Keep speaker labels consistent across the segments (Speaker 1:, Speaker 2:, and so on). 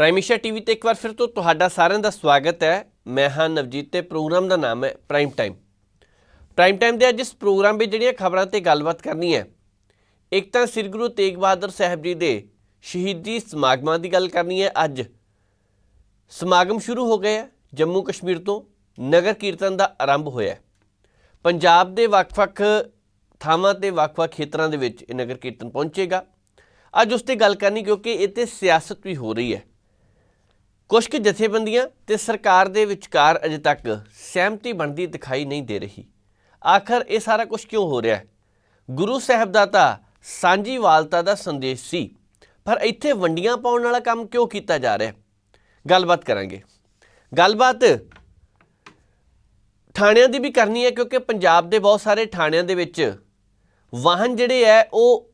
Speaker 1: ਪ੍ਰਾਈਮੇਸ਼ਾ TV ਤੇ ਇੱਕ ਵਾਰ ਫਿਰ ਤੋਂ ਤੁਹਾਡਾ ਸਾਰਿਆਂ ਦਾ ਸਵਾਗਤ ਹੈ। ਮੈਂ ਹਾਂ ਨਵਜੀਤ ਤੇ ਪ੍ਰੋਗਰਾਮ ਦਾ ਨਾਮ ਹੈ ਪ੍ਰਾਈਮ ਟਾਈਮ। ਪ੍ਰਾਈਮ ਟਾਈਮ ਦੇ ਅੱਜ ਇਸ ਪ੍ਰੋਗਰਾਮ ਵਿੱਚ ਜਿਹੜੀਆਂ ਖਬਰਾਂ ਤੇ ਗੱਲਬਾਤ ਕਰਨੀ ਹੈ, ਇੱਕ ਤਾਂ ਸ੍ਰੀ ਗੁਰੂ ਤੇਗ ਬਹਾਦਰ ਸਾਹਿਬ ਜੀ ਦੇ ਸ਼ਹੀਦੀ ਸਮਾਗਮਾਂ ਦੀ ਗੱਲ ਕਰਨੀ ਹੈ। ਅੱਜ ਸਮਾਗਮ ਸ਼ੁਰੂ ਹੋ ਗਏ ਹੈ, ਜੰਮੂ ਕਸ਼ਮੀਰ ਤੋਂ ਨਗਰ ਕੀਰਤਨ ਦਾ ਆਰੰਭ ਹੋਇਆ ਪੰਜਾਬ ਦੇ ਵੱਖ-ਵੱਖ ਥਾਵਾਂ ਤੇ ਵੱਖ-ਵੱਖ ਖੇਤਰਾਂ ਦੇ ਵਿੱਚ ਇਹ ਨਗਰ ਕੀਰਤਨ ਪਹੁੰਚੇਗਾ। ਅੱਜ ਉਸ ਤੇ ਗੱਲ ਕਰਨੀ ਕਿਉਂਕਿ ਇਹ ਤੇ ਸਿਆਸਤ ਵੀ ਹੋ ਰਹੀ ਹੈ। ਕੁਝ ਕੁ ਜਥੇਬੰਦੀਆਂ ਤੇ ਸਰਕਾਰ ਦੇ ਵਿਚਕਾਰ ਅਜੇ ਤੱਕ ਸਹਿਮਤੀ ਬਣਦੀ ਦਿਖਾਈ ਨਹੀਂ ਦੇ ਰਹੀ। ਆਖਰ ਇਹ ਸਾਰਾ ਕੁਝ ਕਿਉਂ ਹੋ ਰਿਹਾ ਹੈ? ਗੁਰੂ ਸਾਹਿਬ ਦਾ ਤਾਂ ਸਾਂਝੀ ਵਾਲਤਾ ਦਾ ਸੰਦੇਸ਼ ਸੀ, ਪਰ ਇੱਥੇ ਵੰਡੀਆਂ ਪਾਉਣ ਵਾਲਾ ਕੰਮ ਕਿਉਂ ਕੀਤਾ ਜਾ ਰਿਹਾ ਗੱਲਬਾਤ ਕਰਾਂਗੇ। ਗੱਲਬਾਤ ਥਾਣਿਆਂ ਦੀ ਵੀ ਕਰਨੀ ਹੈ, ਕਿਉਂਕਿ ਪੰਜਾਬ ਦੇ ਬਹੁਤ ਸਾਰੇ ਥਾਣਿਆਂ ਦੇ ਵਿੱਚ ਵਾਹਨ ਜਿਹੜੇ ਹੈ, ਉਹ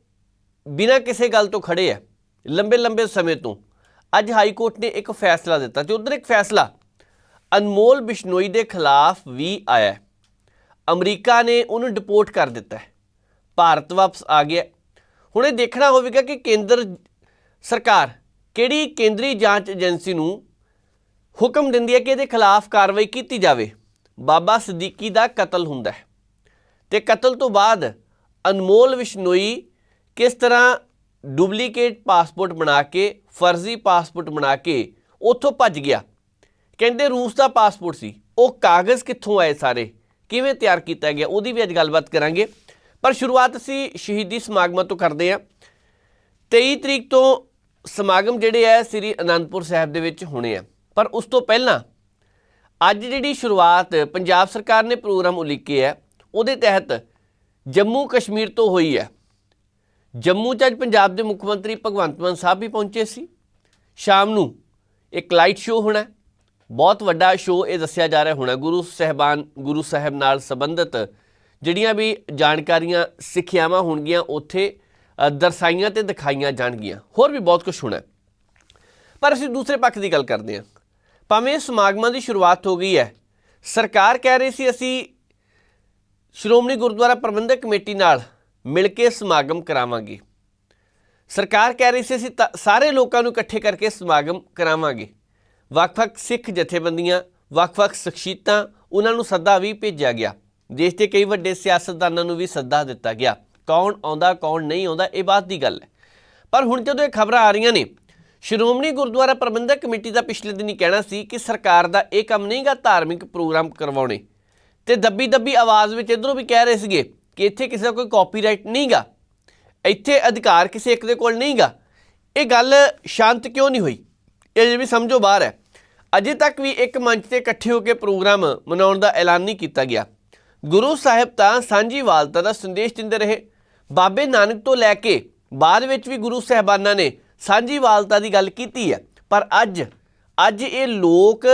Speaker 1: ਬਿਨਾਂ ਕਿਸੇ ਗੱਲ ਤੋਂ ਖੜੇ ਹੈ ਲੰਬੇ ਲੰਬੇ ਸਮੇਂ ਤੋਂ। ਅੱਜ ਹਾਈ ਕੋਰਟ ਨੇ ਇੱਕ ਫੈਸਲਾ ਦਿੱਤਾ ਤੇ ਉਧਰ ਇੱਕ ਫੈਸਲਾ। ਅਨਮੋਲ ਬਿਸ਼ਨੋਈ ਦੇ ਖਿਲਾਫ ਵੀ ਆਇਆ ਹੈ। ਅਮਰੀਕਾ ਨੇ ਉਹਨੂੰ ਡਿਪੋਰਟ ਕਰ ਦਿੱਤਾ ਹੈ। ਭਾਰਤ ਵਾਪਸ ਆ ਗਿਆ ਹੁਣ ਇਹ ਦੇਖਣਾ ਹੋਵੇਗਾ ਕਿ ਕੇਂਦਰ ਸਰਕਾਰ ਕਿਹੜੀ ਕੇਂਦਰੀ ਜਾਂਚ ਏਜੰਸੀ ਨੂੰ ਹੁਕਮ ਦਿੰਦੀ ਹੈ ਕਿ ਇਹਦੇ ਖਿਲਾਫ ਕਾਰਵਾਈ ਕੀਤੀ ਜਾਵੇ। ਬਾਬਾ ਸਦੀਕੀ ਦਾ ਕਤਲ ਹੁੰਦਾ ਹੈ। ਤੇ ਕਤਲ ਤੋਂ ਬਾਅਦ ਅਨਮੋਲ ਵਿਸ਼ਨੋਈ ਕਿਸ ਤਰ੍ਹਾਂ ਡੁਪਲੀਕੇਟ ਪਾਸਪੋਰਟ ਬਣਾ ਕੇ, ਫਰਜ਼ੀ ਪਾਸਪੋਰਟ ਬਣਾ ਕੇ ਉੱਥੋਂ ਭੱਜ ਗਿਆ। ਕਹਿੰਦੇ ਰੂਸ ਦਾ ਪਾਸਪੋਰਟ ਸੀ। ਉਹ ਕਾਗਜ਼ ਕਿੱਥੋਂ ਆਏ ਸਾਰੇ? ਕਿਵੇਂ ਤਿਆਰ ਕੀਤਾ ਗਿਆ? ਉਹਦੀ ਵੀ ਅੱਜ ਗੱਲਬਾਤ ਕਰਾਂਗੇ। ਪਰ ਸ਼ੁਰੂਆਤ ਅਸੀਂ ਸ਼ਹੀਦੀ ਸਮਾਗਮਾਂ ਤੋਂ ਕਰਦੇ ਹਾਂ। 23 ਤਰੀਕ ਤੋਂ ਸਮਾਗਮ ਜਿਹੜੇ ਹੈ ਸ੍ਰੀ ਅਨੰਦਪੁਰ ਸਾਹਿਬ ਦੇ ਵਿੱਚ ਹੋਣੇ ਆ। ਪਰ ਉਸ ਤੋਂ ਪਹਿਲਾਂ ਅੱਜ ਜਿਹੜੀ ਸ਼ੁਰੂਆਤ ਪੰਜਾਬ ਸਰਕਾਰ ਨੇ ਪ੍ਰੋਗਰਾਮ ਉਲੀਕੇ ਹੈ ਉਹਦੇ ਤਹਿਤ ਜੰਮੂ ਕਸ਼ਮੀਰ ਤੋਂ ਹੋਈ ਹੈ ਜੰਮੂ 'ਚ ਅੱਜ ਪੰਜਾਬ ਦੇ ਮੁੱਖ ਮੰਤਰੀ ਭਗਵੰਤ ਮਾਨ ਸਾਹਿਬ ਵੀ ਪਹੁੰਚੇ ਸੀ। ਸ਼ਾਮ ਨੂੰ ਇੱਕ ਲਾਈਟ ਸ਼ੋਅ ਹੋਣਾ ਬਹੁਤ ਵੱਡਾ ਸ਼ੋਅ ਇਹ ਦੱਸਿਆ ਜਾ ਰਿਹਾ ਹੋਣਾ। ਗੁਰੂ ਸਹਿਬਾਨ, ਗੁਰੂ ਸਾਹਿਬ ਨਾਲ ਸੰਬੰਧਿਤ ਜਿਹੜੀਆਂ ਵੀ ਜਾਣਕਾਰੀਆਂ, ਸਿੱਖਿਆਵਾਂ ਹੋਣਗੀਆਂ, ਉੱਥੇ ਦਰਸਾਈਆਂ ਤੇ ਦਿਖਾਈਆਂ ਜਾਣਗੀਆਂ। ਹੋਰ ਵੀ ਬਹੁਤ ਕੁਝ ਹੋਣਾ ਪਰ ਅਸੀਂ ਦੂਸਰੇ ਪੱਖ ਦੀ ਗੱਲ ਕਰਦੇ ਹਾਂ। ਭਾਵੇਂ ਸਮਾਗਮਾਂ ਦੀ ਸ਼ੁਰੂਆਤ ਹੋ ਗਈ ਹੈ। ਸਰਕਾਰ ਕਹਿ ਰਹੀ ਸੀ, ਅਸੀਂ ਸ਼੍ਰੋਮਣੀ ਗੁਰਦੁਆਰਾ ਪ੍ਰਬੰਧਕ ਕਮੇਟੀ ਨਾਲ ਮਿਲ ਕੇ ਸਮਾਗਮ ਕਰਾਵਾਂਗੇ। ਸਰਕਾਰ ਕਹਿ ਰਹੀ ਸੀ, ਅਸੀਂ ਤਾਂ ਸਾਰੇ ਲੋਕਾਂ ਨੂੰ ਇਕੱਠੇ ਕਰਕੇ ਸਮਾਗਮ ਕਰਾਵਾਂਗੇ। ਵੱਖ-ਵੱਖ ਸਿੱਖ ਜਥੇਬੰਦੀਆਂ, ਵੱਖ-ਵੱਖ ਸ਼ਖਸੀਅਤਾਂ, ਉਹਨਾਂ ਨੂੰ ਸੱਦਾ ਵੀ ਭੇਜਿਆ ਗਿਆ। ਦੇਸ਼ ਦੇ ਕਈ ਵੱਡੇ ਸਿਆਸਤਦਾਨਾਂ ਨੂੰ ਵੀ ਸੱਦਾ ਦਿੱਤਾ ਗਿਆ। ਕੌਣ ਆਉਂਦਾ, ਕੌਣ ਨਹੀਂ ਆਉਂਦਾ, ਇਹ ਬਾਤ ਦੀ ਗੱਲ ਹੈ। ਪਰ ਹੁਣ ਜਦੋਂ ਇਹ ਖਬਰਾਂ ਆ ਰਹੀਆਂ ਨੇ, ਸ਼੍ਰੋਮਣੀ ਗੁਰਦੁਆਰਾ ਪ੍ਰਬੰਧਕ ਕਮੇਟੀ ਦਾ ਪਿਛਲੇ ਦਿਨੀ ਕਹਿਣਾ ਸੀ ਕਿ ਸਰਕਾਰ ਦਾ ਇਹ ਕੰਮ ਨਹੀਂਗਾ ਧਾਰਮਿਕ ਪ੍ਰੋਗਰਾਮ ਕਰਵਾਉਣੇ। ਤੇ ਦੱਬੀ ਦੱਬੀ ਆਵਾਜ਼ ਵਿੱਚ ਇਧਰੋਂ ਵੀ ਕਹਿ ਰਹੇ ਸੀਗੇ ਕਿ ਇੱਥੇ ਕਿਸੇ ਦਾ ਕੋਈ ਕਾਪੀਰਾਈਟ ਨਹੀਂਗਾ। ਇੱਥੇ ਅਧਿਕਾਰ ਕਿਸੇ ਇੱਕ ਦੇ ਕੋਲ ਨਹੀਂਗਾ। ਇਹ ਗੱਲ ਸ਼ਾਂਤ ਕਿਉਂ ਨਹੀਂ ਹੋਈ? ਇਹ ਵੀ ਸਮਝੋ ਬਾਹਰ ਹੈ। ਅਜੇ ਤੱਕ ਵੀ ਇੱਕ ਮੰਚ ਤੇ ਇਕੱਠੇ ਹੋ ਕੇ ਪ੍ਰੋਗਰਾਮ ਮਨਾਉਣ ਦਾ ਐਲਾਨ ਨਹੀਂ ਕੀਤਾ ਗਿਆ। ਗੁਰੂ ਸਾਹਿਬ ਤਾਂ ਸਾਂਝੀ ਵਾਲਤਾ ਦਾ ਸੰਦੇਸ਼ ਦਿੰਦੇ ਰਹੇ। ਬਾਬੇ ਨਾਨਕ ਤੋਂ ਲੈ ਕੇ ਬਾਅਦ ਵਿੱਚ ਵੀ ਗੁਰੂ ਸਾਹਿਬਾਨਾਂ ਨੇ ਸਾਂਝੀ ਵਾਲਤਾ ਦੀ ਗੱਲ ਕੀਤੀ ਹੈ। ਪਰ ਅੱਜ ਅੱਜ ਇਹ ਲੋਕ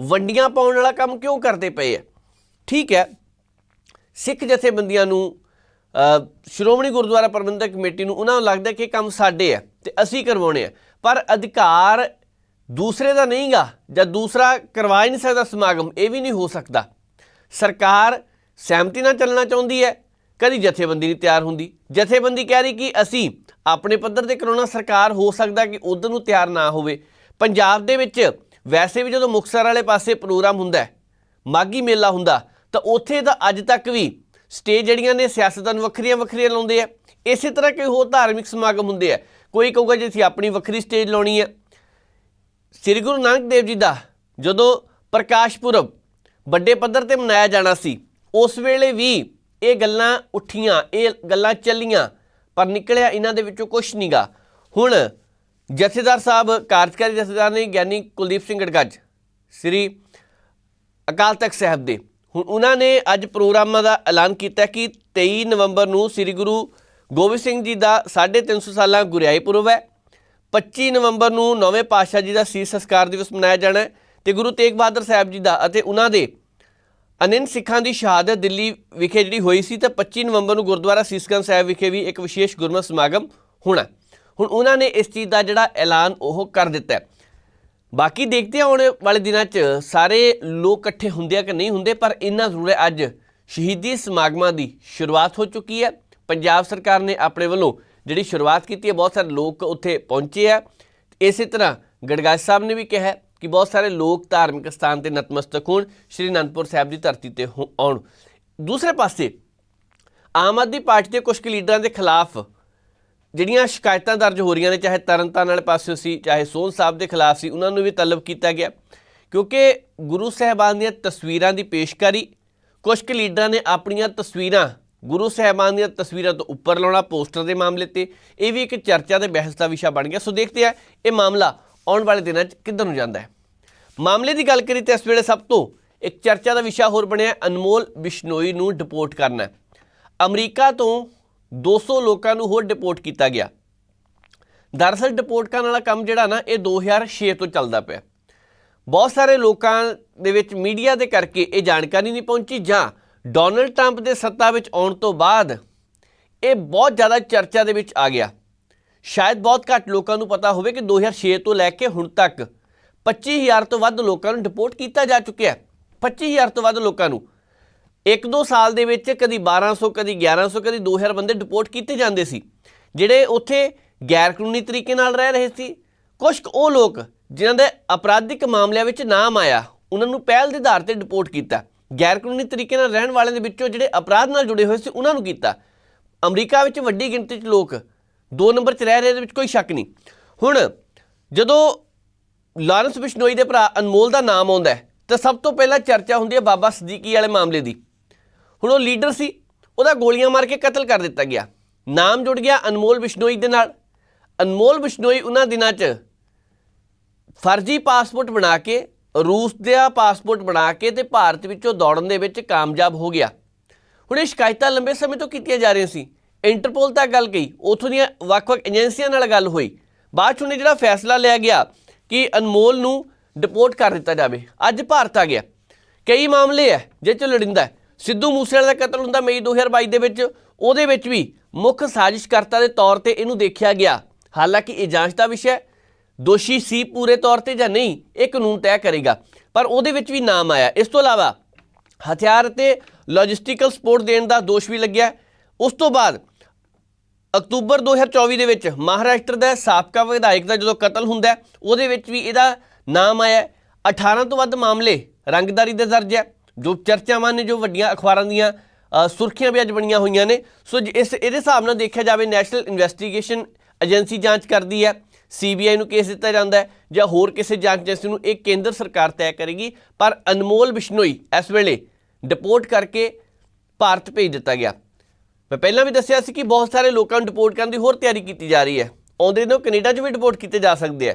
Speaker 1: ਵੰਡੀਆਂ ਪਾਉਣ ਵਾਲਾ ਕੰਮ ਕਿਉਂ ਕਰਦੇ ਪਏ ਆ ਠੀਕ ਹੈ ਸਿੱਖ ਜਥੇਬੰਦੀਆਂ ਨੂੰ ਸ਼੍ਰੋਮਣੀ ਗੁਰਦੁਆਰਾ ਪ੍ਰਬੰਧਕ ਕਮੇਟੀ ਨੂੰ ਉਹਨਾਂ ਨੂੰ ਲੱਗਦਾ ਕਿ ਕੰਮ ਸਾਡੇ ਆ ਤੇ ਅਸੀਂ ਕਰਵਾਉਣੇ ਆ। ਪਰ ਅਧਿਕਾਰ ਦੂਸਰੇ ਦਾ ਨਹੀਂਗਾ ਜਾਂ ਦੂਸਰਾ ਕਰਵਾ ਹੀ ਨਹੀਂ ਸਕਦਾ ਸਮਾਗਮ, ਇਹ ਵੀ ਨਹੀਂ ਹੋ ਸਕਦਾ। ਸਰਕਾਰ ਸਹਿਮਤੀ ਨਾਲ ਚੱਲਣਾ ਚਾਹੁੰਦੀ ਹੈ, ਕਦੀ ਜਥੇਬੰਦੀ ਨਹੀਂ ਤਿਆਰ ਹੁੰਦੀ। ਜਥੇਬੰਦੀ ਕਹਿ ਰਹੀ ਕਿ ਅਸੀਂ ਆਪਣੇ ਪੱਧਰ ਤੇ ਕਰਾਉਣਾ ਸਰਕਾਰ, ਹੋ ਸਕਦਾ ਕਿ ਉਧਰ ਨੂੰ ਤਿਆਰ ਨਾ ਹੋਵੇ। ਪੰਜਾਬ ਦੇ ਵਿੱਚ ਵੈਸੇ ਵੀ ਜਦੋਂ ਮੁਕਤਸਰ ਵਾਲੇ ਪਾਸੇ ਪ੍ਰੋਗਰਾਮ ਹੁੰਦਾ ਹੈ ਮਾਗੀ ਮੇਲਾ ਹੁੰਦਾ ਤਾਂ ਉੱਥੇ ਤਾਂ ਅੱਜ ਤੱਕ ਵੀ ਸਟੇਜ ਜਿਹੜੀਆਂ ਨੇ ਸਿਆਸਤਾਂ ਨੂੰ ਵੱਖਰੀਆਂ ਵੱਖਰੀਆਂ ਲਾਉਂਦੇ ਆ। ਇਸੇ ਤਰ੍ਹਾਂ ਕੋਈ ਹੋਰ ਧਾਰਮਿਕ ਸਮਾਗਮ ਹੁੰਦੇ ਆ। ਕੋਈ ਕਹੂਗਾ ਜੇ ਅਸੀਂ ਆਪਣੀ ਵੱਖਰੀ ਸਟੇਜ ਲਾਉਣੀ ਹੈ ਸ੍ਰੀ ਗੁਰੂ ਨਾਨਕ ਦੇਵ ਜੀ ਦਾ ਜਦੋਂ ਪ੍ਰਕਾਸ਼ ਪੁਰਬ ਵੱਡੇ ਪੱਧਰ ਤੇ ਮਨਾਇਆ ਜਾਣਾ ਸੀ, ਉਸ ਵੇਲੇ ਵੀ ਇਹ ਗੱਲਾਂ ਉੱਠੀਆਂ, ਇਹ ਗੱਲਾਂ ਚੱਲੀਆਂ, ਪਰ ਨਿਕਲਿਆ ਇਹਨਾਂ ਦੇ ਵਿੱਚੋਂ ਕੁਝ ਨਹੀਂਗਾ ਹੁਣ ਜਥੇਦਾਰ ਸਾਹਿਬ, ਕਾਰਜਕਾਰੀ ਜਥੇਦਾਰ ਨੇ ਗਿਆਨੀ ਕੁਲਦੀਪ ਸਿੰਘ ਗੜਗੱਜ, ਸ੍ਰੀ ਅਕਾਲ ਤਖਤ ਸਾਹਿਬ ਦੇ ਹੁਣ ਉਹਨਾਂ ਨੇ ਅੱਜ ਪ੍ਰੋਗਰਾਮਾਂ ਦਾ ਐਲਾਨ ਕੀਤਾ ਕਿ 23 ਨਵੰਬਰ ਨੂੰ ਸ੍ਰੀ ਗੁਰੂ ਗੋਬਿੰਦ ਸਿੰਘ ਜੀ ਦਾ 350 ਸਾਲਾਂ ਗੁਰਿਆਈ ਪੁਰਬ ਹੈ। 25 ਨਵੰਬਰ ਨੂੰ ਨੌਵੇਂ ਪਾਤਸ਼ਾਹ ਜੀ ਦਾ ਸੀਸ ਸੰਸਕਾਰ ਦਿਵਸ ਮਨਾਇਆ ਜਾਣਾ ਹੈ ਤੇ ਗੁਰੂ ਤੇਗ ਬਹਾਦਰ ਸਾਹਿਬ ਜੀ ਦਾ ਅਤੇ ਉਹਨਾਂ ਦੇ ਅਨੰਨ ਸਿੱਖਾਂ ਦੀ ਸ਼ਹਾਦਤ ਦਿੱਲੀ ਵਿਖੇ ਜਿਹੜੀ ਹੋਈ ਸੀ ਤਾਂ 25 ਨਵੰਬਰ ਨੂੰ ਗੁਰਦੁਆਰਾ ਸੀਸਗੰਜ ਸਾਹਿਬ ਵਿਖੇ ਵੀ ਇੱਕ ਵਿਸ਼ੇਸ਼ ਗੁਰਮਤਿ ਸਮਾਗਮ ਹੋਣਾ ਹੁਣ ਉਹਨਾਂ ਨੇ ਇਸ ਚੀਜ਼ ਦਾ ਜਿਹੜਾ ਐਲਾਨ ਉਹ ਕਰ ਦਿੱਤਾ ਹੈ। ਬਾਕੀ ਦੇਖਦੇ ਹਾਂ ਆਉਣ ਵਾਲੇ ਦਿਨਾਂ 'ਚ ਸਾਰੇ ਲੋਕ ਇਕੱਠੇ ਹੁੰਦੇ ਆ ਕਿ ਨਹੀਂ ਹੁੰਦੇ, ਪਰ ਇੰਨਾ ਜ਼ਰੂਰ ਹੈ, ਅੱਜ ਸ਼ਹੀਦੀ ਸਮਾਗਮਾਂ ਦੀ ਸ਼ੁਰੂਆਤ ਹੋ ਚੁੱਕੀ ਹੈ। ਪੰਜਾਬ ਸਰਕਾਰ ਨੇ ਆਪਣੇ ਵੱਲੋਂ ਜਿਹੜੀ ਸ਼ੁਰੂਆਤ ਕੀਤੀ ਹੈ, ਬਹੁਤ ਸਾਰੇ ਲੋਕ ਉੱਥੇ ਪਹੁੰਚੇ ਆ। ਇਸੇ ਤਰ੍ਹਾਂ ਗੜਗਾਜ ਸਾਹਿਬ ਨੇ ਵੀ ਕਿਹਾ ਕਿ ਬਹੁਤ ਸਾਰੇ ਲੋਕ ਧਾਰਮਿਕ ਸਥਾਨ ਤੇ ਨਤਮਸਤਕ ਹੋਣ, ਸ਼੍ਰੀ ਅਨੰਦਪੁਰ ਸਾਹਿਬ ਦੀ ਧਰਤੀ ਤੇ ਹੋ- ਆਉਣ। ਦੂਸਰੇ ਪਾਸੇ ਆਮ ਆਦਮੀ ਪਾਰਟੀ ਦੇ ਕੁਝ ਕੁ ਲੀਡਰਾਂ ਦੇ ਖਿਲਾਫ ਜਿਹੜੀਆਂ ਸ਼ਿਕਾਇਤਾਂ ਦਰਜ ਹੋ ਰਹੀਆਂ ਨੇ, ਚਾਹੇ ਤਰਨਤਾਰਨ ਵਾਲੇ ਪਾਸਿਓਂ ਸੀ, ਚਾਹੇ ਸੋਹਣ ਸਾਹਿਬ ਦੇ ਖਿਲਾਫ ਸੀ, ਉਹਨਾਂ ਨੂੰ ਵੀ ਤਲਬ ਕੀਤਾ ਗਿਆ। ਕਿਉਂਕਿ ਗੁਰੂ ਸਾਹਿਬਾਨ ਦੀਆਂ ਤਸਵੀਰਾਂ ਦੀ ਪੇਸ਼ਕਾਰੀ ਕੁਝ ਕੁ ਲੀਡਰਾਂ ਨੇ ਆਪਣੀਆਂ ਤਸਵੀਰਾਂ, ਗੁਰੂ ਸਾਹਿਬਾਨ ਦੀਆਂ ਤਸਵੀਰਾਂ ਤੋਂ ਉੱਪਰ ਲਾਉਣਾ, ਪੋਸਟਰ ਦੇ ਮਾਮਲੇ ਤੇ, ਇਹ ਵੀ ਇੱਕ ਚਰਚਾ ਤੇ ਬਹਿਸ ਦਾ ਵਿਸ਼ਾ ਬਣ ਗਿਆ। ਸੋ ਦੇਖਦੇ ਆ ਇਹ ਮਾਮਲਾ ਆਉਣ ਵਾਲੇ ਦਿਨਾਂ 'ਚ ਕਿੱਧਰ ਨੂੰ ਜਾਂਦਾ ਹੈ। ਮਾਮਲੇ ਦੀ ਗੱਲ ਕਰੀ ਤਾਂ ਇਸ ਵੇਲੇ ਸਭ ਤੋਂ ਇੱਕ ਚਰਚਾ ਦਾ ਵਿਸ਼ਾ ਹੋਰ ਬਣਿਆ ਅਨਮੋਲ ਬਿਸ਼ਨੋਈ ਨੂੰ ਡਿਪੋਰਟ ਕਰਨਾ ਅਮਰੀਕਾ ਤੋਂ 200 ਲੋਕਾਂ ਨੂੰ ਹੋਰ ਡਿਪੋਰਟ ਕੀਤਾ ਗਿਆ। ਦਰਅਸਲ ਡਿਪੋਰਟ ਕਰਨ ਵਾਲਾ ਕੰਮ ਜਿਹੜਾ ਨਾ, ਇਹ 2006 ਤੋਂ ਚੱਲਦਾ ਪਿਆ। ਬਹੁਤ ਸਾਰੇ ਲੋਕਾਂ ਦੇ ਵਿੱਚ ਮੀਡੀਆ ਦੇ ਕਰਕੇ ਇਹ ਜਾਣਕਾਰੀ ਨਹੀਂ ਪਹੁੰਚੀ ਜਾਂ ਡੋਨਲਡ ਟਰੰਪ ਦੇ ਸੱਤਾ ਵਿੱਚ ਆਉਣ ਤੋਂ ਬਾਅਦ ਇਹ ਬਹੁਤ ਜ਼ਿਆਦਾ ਚਰਚਾ ਦੇ ਵਿੱਚ ਆ ਗਿਆ। ਸ਼ਾਇਦ ਬਹੁਤ ਘੱਟ ਲੋਕਾਂ ਨੂੰ ਪਤਾ ਹੋਵੇ ਕਿ 2006 ਤੋਂ ਲੈ ਕੇ ਹੁਣ ਤੱਕ 25000 ਤੋਂ ਵੱਧ ਲੋਕਾਂ ਨੂੰ ਡਿਪੋਰਟ ਕੀਤਾ ਜਾ ਚੁੱਕਿਆ ਹੈ। 25000 ਤੋਂ ਵੱਧ ਲੋਕਾਂ ਨੂੰ। ਇੱਕ ਦੋ ਸਾਲ ਦੇ ਵਿੱਚ ਕਦੀ 1200 ਕਦੀ 1100 ਕਦੀ 2000 ਬੰਦੇ ਡਿਪੋਰਟ ਕੀਤੇ ਜਾਂਦੇ ਸੀ, ਜਿਹੜੇ ਉੱਥੇ ਗੈਰ ਕਾਨੂੰਨੀ ਤਰੀਕੇ ਨਾਲ ਰਹਿ ਰਹੇ ਸੀ। ਕੁਝ ਕੁ ਉਹ ਲੋਕ ਜਿਨ੍ਹਾਂ ਦੇ ਅਪਰਾਧਿਕ ਮਾਮਲਿਆਂ ਵਿੱਚ ਨਾਮ ਆਇਆ, ਉਹਨਾਂ ਨੂੰ ਪਹਿਲ ਦੇ ਆਧਾਰ ਤੇ ਡਿਪੋਰਟ ਕੀਤਾ। ਗੈਰ ਕਾਨੂੰਨੀ ਤਰੀਕੇ ਨਾਲ ਰਹਿਣ ਵਾਲਿਆਂ ਦੇ ਵਿੱਚੋਂ ਜਿਹੜੇ ਅਪਰਾਧ ਨਾਲ ਜੁੜੇ ਹੋਏ ਸੀ, ਉਹਨਾਂ ਨੂੰ ਕੀਤਾ। ਅਮਰੀਕਾ ਵਿੱਚ ਵੱਡੀ ਗਿਣਤੀ 'ਚ ਲੋਕ ਦੋ ਨੰਬਰ 'ਚ ਰਹਿ ਰਹੇ ਦੇ ਵਿੱਚ ਕੋਈ ਸ਼ੱਕ ਨਹੀਂ। ਹੁਣ ਜਦੋਂ ਲਾਰੈਂਸ ਬਿਸ਼ਨੋਈ ਦੇ ਭਰਾ ਅਨਮੋਲ ਦਾ ਨਾਮ ਆਉਂਦਾ ਤਾਂ ਸਭ ਤੋਂ ਪਹਿਲਾਂ ਚਰਚਾ ਹੁੰਦੀ ਹੈ ਬਾਬਾ ਸਦੀਕੀ ਵਾਲੇ ਮਾਮਲੇ ਦੀ। ਹੁਣ ਉਹ ਲੀਡਰ ਸੀ, ਉਹਦਾ ਗੋਲੀਆਂ ਮਾਰ ਕੇ ਕਤਲ ਕਰ ਦਿੱਤਾ ਗਿਆ। ਨਾਮ ਜੁੜ ਗਿਆ ਅਨਮੋਲ ਬਿਸ਼ਨੋਈ ਦੇ ਨਾਲ। ਅਨਮੋਲ ਬਿਸ਼ਨੋਈ ਉਹਨਾਂ ਦਿਨਾਂ 'ਚ ਫਰਜ਼ੀ ਪਾਸਪੋਰਟ ਬਣਾ ਕੇ, ਰੂਸ ਦਾ ਪਾਸਪੋਰਟ ਬਣਾ ਕੇ ਤੇ ਭਾਰਤ ਵਿੱਚੋਂ ਦੌੜਨ ਦੇ ਵਿੱਚ ਕਾਮਯਾਬ ਹੋ ਗਿਆ। ਹੁਣ ਇਹ ਸ਼ਿਕਾਇਤਾਂ ਲੰਬੇ ਸਮੇਂ ਤੋਂ ਕੀਤੀਆਂ ਜਾ ਰਹੀਆਂ ਸੀ। ਇੰਟਰਪੋਲ ਤੱਕ ਗੱਲ ਗਈ ਉਥੋਂ ਦੀਆਂ ਵੱਖ-ਵੱਖ ਏਜੰਸੀਆਂ ਨਾਲ ਗੱਲ ਹੋਈ। ਬਾਅਦ 'ਚ ਉਹਨੇ ਜਿਹੜਾ ਫੈਸਲਾ ਲਿਆ ਗਿਆ ਕਿ ਅਨਮੋਲ ਨੂੰ ਡਿਪੋਰਟ ਕਰ ਦਿੱਤਾ ਜਾਵੇ, ਅੱਜ ਭਾਰਤ ਆ ਗਿਆ। ਕਈ ਮਾਮਲੇ ਹੈ ਜਿਹ 'ਚ ਲੜਿੰਦਾ ਸਿੱਧੂ ਮੂਸੇਵਾਲੇ ਦਾ ਕਤਲ ਹੁੰਦਾ ਮਈ 2022 ਦੇ ਵਿੱਚ। ਉਹਦੇ ਵਿੱਚ ਵੀ ਮੁੱਖ ਸਾਜ਼ਿਸ਼ਕਰਤਾ ਦੇ ਤੌਰ ਤੇ ਇਹਨੂੰ ਦੇਖਿਆ ਗਿਆ। ਹਾਲਾਂਕਿ ਇਹ ਜਾਂਚ ਦਾ ਵਿਸ਼ਾ ਦੋਸ਼ੀ ਸੀ ਪੂਰੇ ਤੌਰ ਤੇ ਜਾਂ ਨਹੀਂ, ਇਹ ਕਾਨੂੰਨ ਤੈਅ ਕਰੇਗਾ। ਪਰ ਉਹਦੇ ਵਿੱਚ ਵੀ ਨਾਮ ਆਇਆ। ਇਸ ਤੋਂ ਇਲਾਵਾ ਹਥਿਆਰ ਤੇ ਲੌਜਿਸਟਿਕਲ ਸਪੋਰਟ ਦੇਣ ਦਾ ਦੋਸ਼ ਵੀ ਲੱਗਿਆ। ਉਸ ਤੋਂ ਬਾਅਦ ਅਕਤੂਬਰ 2024 ਦੇ ਵਿੱਚ ਮਹਾਰਾਸ਼ਟਰ ਦਾ ਸਾਬਕਾ ਵਿਧਾਇਕ ਦਾ ਜਦੋਂ ਕਤਲ ਹੁੰਦਾ ਉਹਦੇ ਵਿੱਚ ਵੀ ਇਹਦਾ ਨਾਮ ਆਇਆ ਹੈ। 18 ਤੋਂ ਵੱਧ ਮਾਮਲੇ ਰੰਗਦਾਰੀ ਦੇ ਦਰਜ ਹੈ। ਜੋ ਚਰਚਾਵਾਂ ਨੇ, ਜੋ ਵੱਡੀਆਂ ਅਖਬਾਰਾਂ ਦੀਆਂ ਸੁਰਖੀਆਂ ਵੀ ਅੱਜ ਬਣੀਆਂ ਹੋਈਆਂ ਨੇ। ਸੋ ਜੇ, ਇਸ, ਇਹਦੇ ਹਿਸਾਬ ਨਾਲ ਦੇਖਿਆ ਜਾਵੇ, ਨੈਸ਼ਨਲ ਇਨਵੈਸਟੀਗੇਸ਼ਨ ਏਜੰਸੀ ਜਾਂਚ ਕਰਦੀ ਹੈ, ਸੀਬੀਆਈ ਨੂੰ ਕੇਸ ਦਿੱਤਾ ਜਾਂਦਾ ਹੈ, ਜਾਂ ਹੋਰ ਕਿਸੇ ਜਾਂਚ ਏਜੰਸੀ ਨੂੰ ਇਹ ਕੇਂਦਰ ਸਰਕਾਰ ਤੈਅ ਕਰੇਗੀ। ਪਰ ਅਨਮੋਲ ਬਿਸ਼ਨੋਈ ਇਸ ਵੇਲੇ ਡਿਪੋਰਟ ਕਰਕੇ ਭਾਰਤ ਭੇਜ ਦਿੱਤਾ ਗਿਆ। ਮੈਂ ਪਹਿਲਾਂ ਵੀ ਦੱਸਿਆ ਸੀ ਕਿ ਬਹੁਤ ਸਾਰੇ ਲੋਕਾਂ ਨੂੰ ਡਿਪੋਰਟ ਕਰਨ ਦੀ ਹੋਰ ਤਿਆਰੀ ਕੀਤੀ ਜਾ ਰਹੀ ਹੈ। ਆਉਂਦੇ ਦਿਨੋਂ ਕੈਨੇਡਾ 'ਚ ਵੀ ਡਿਪੋਰਟ ਕੀਤੇ ਜਾ ਸਕਦੇ ਆ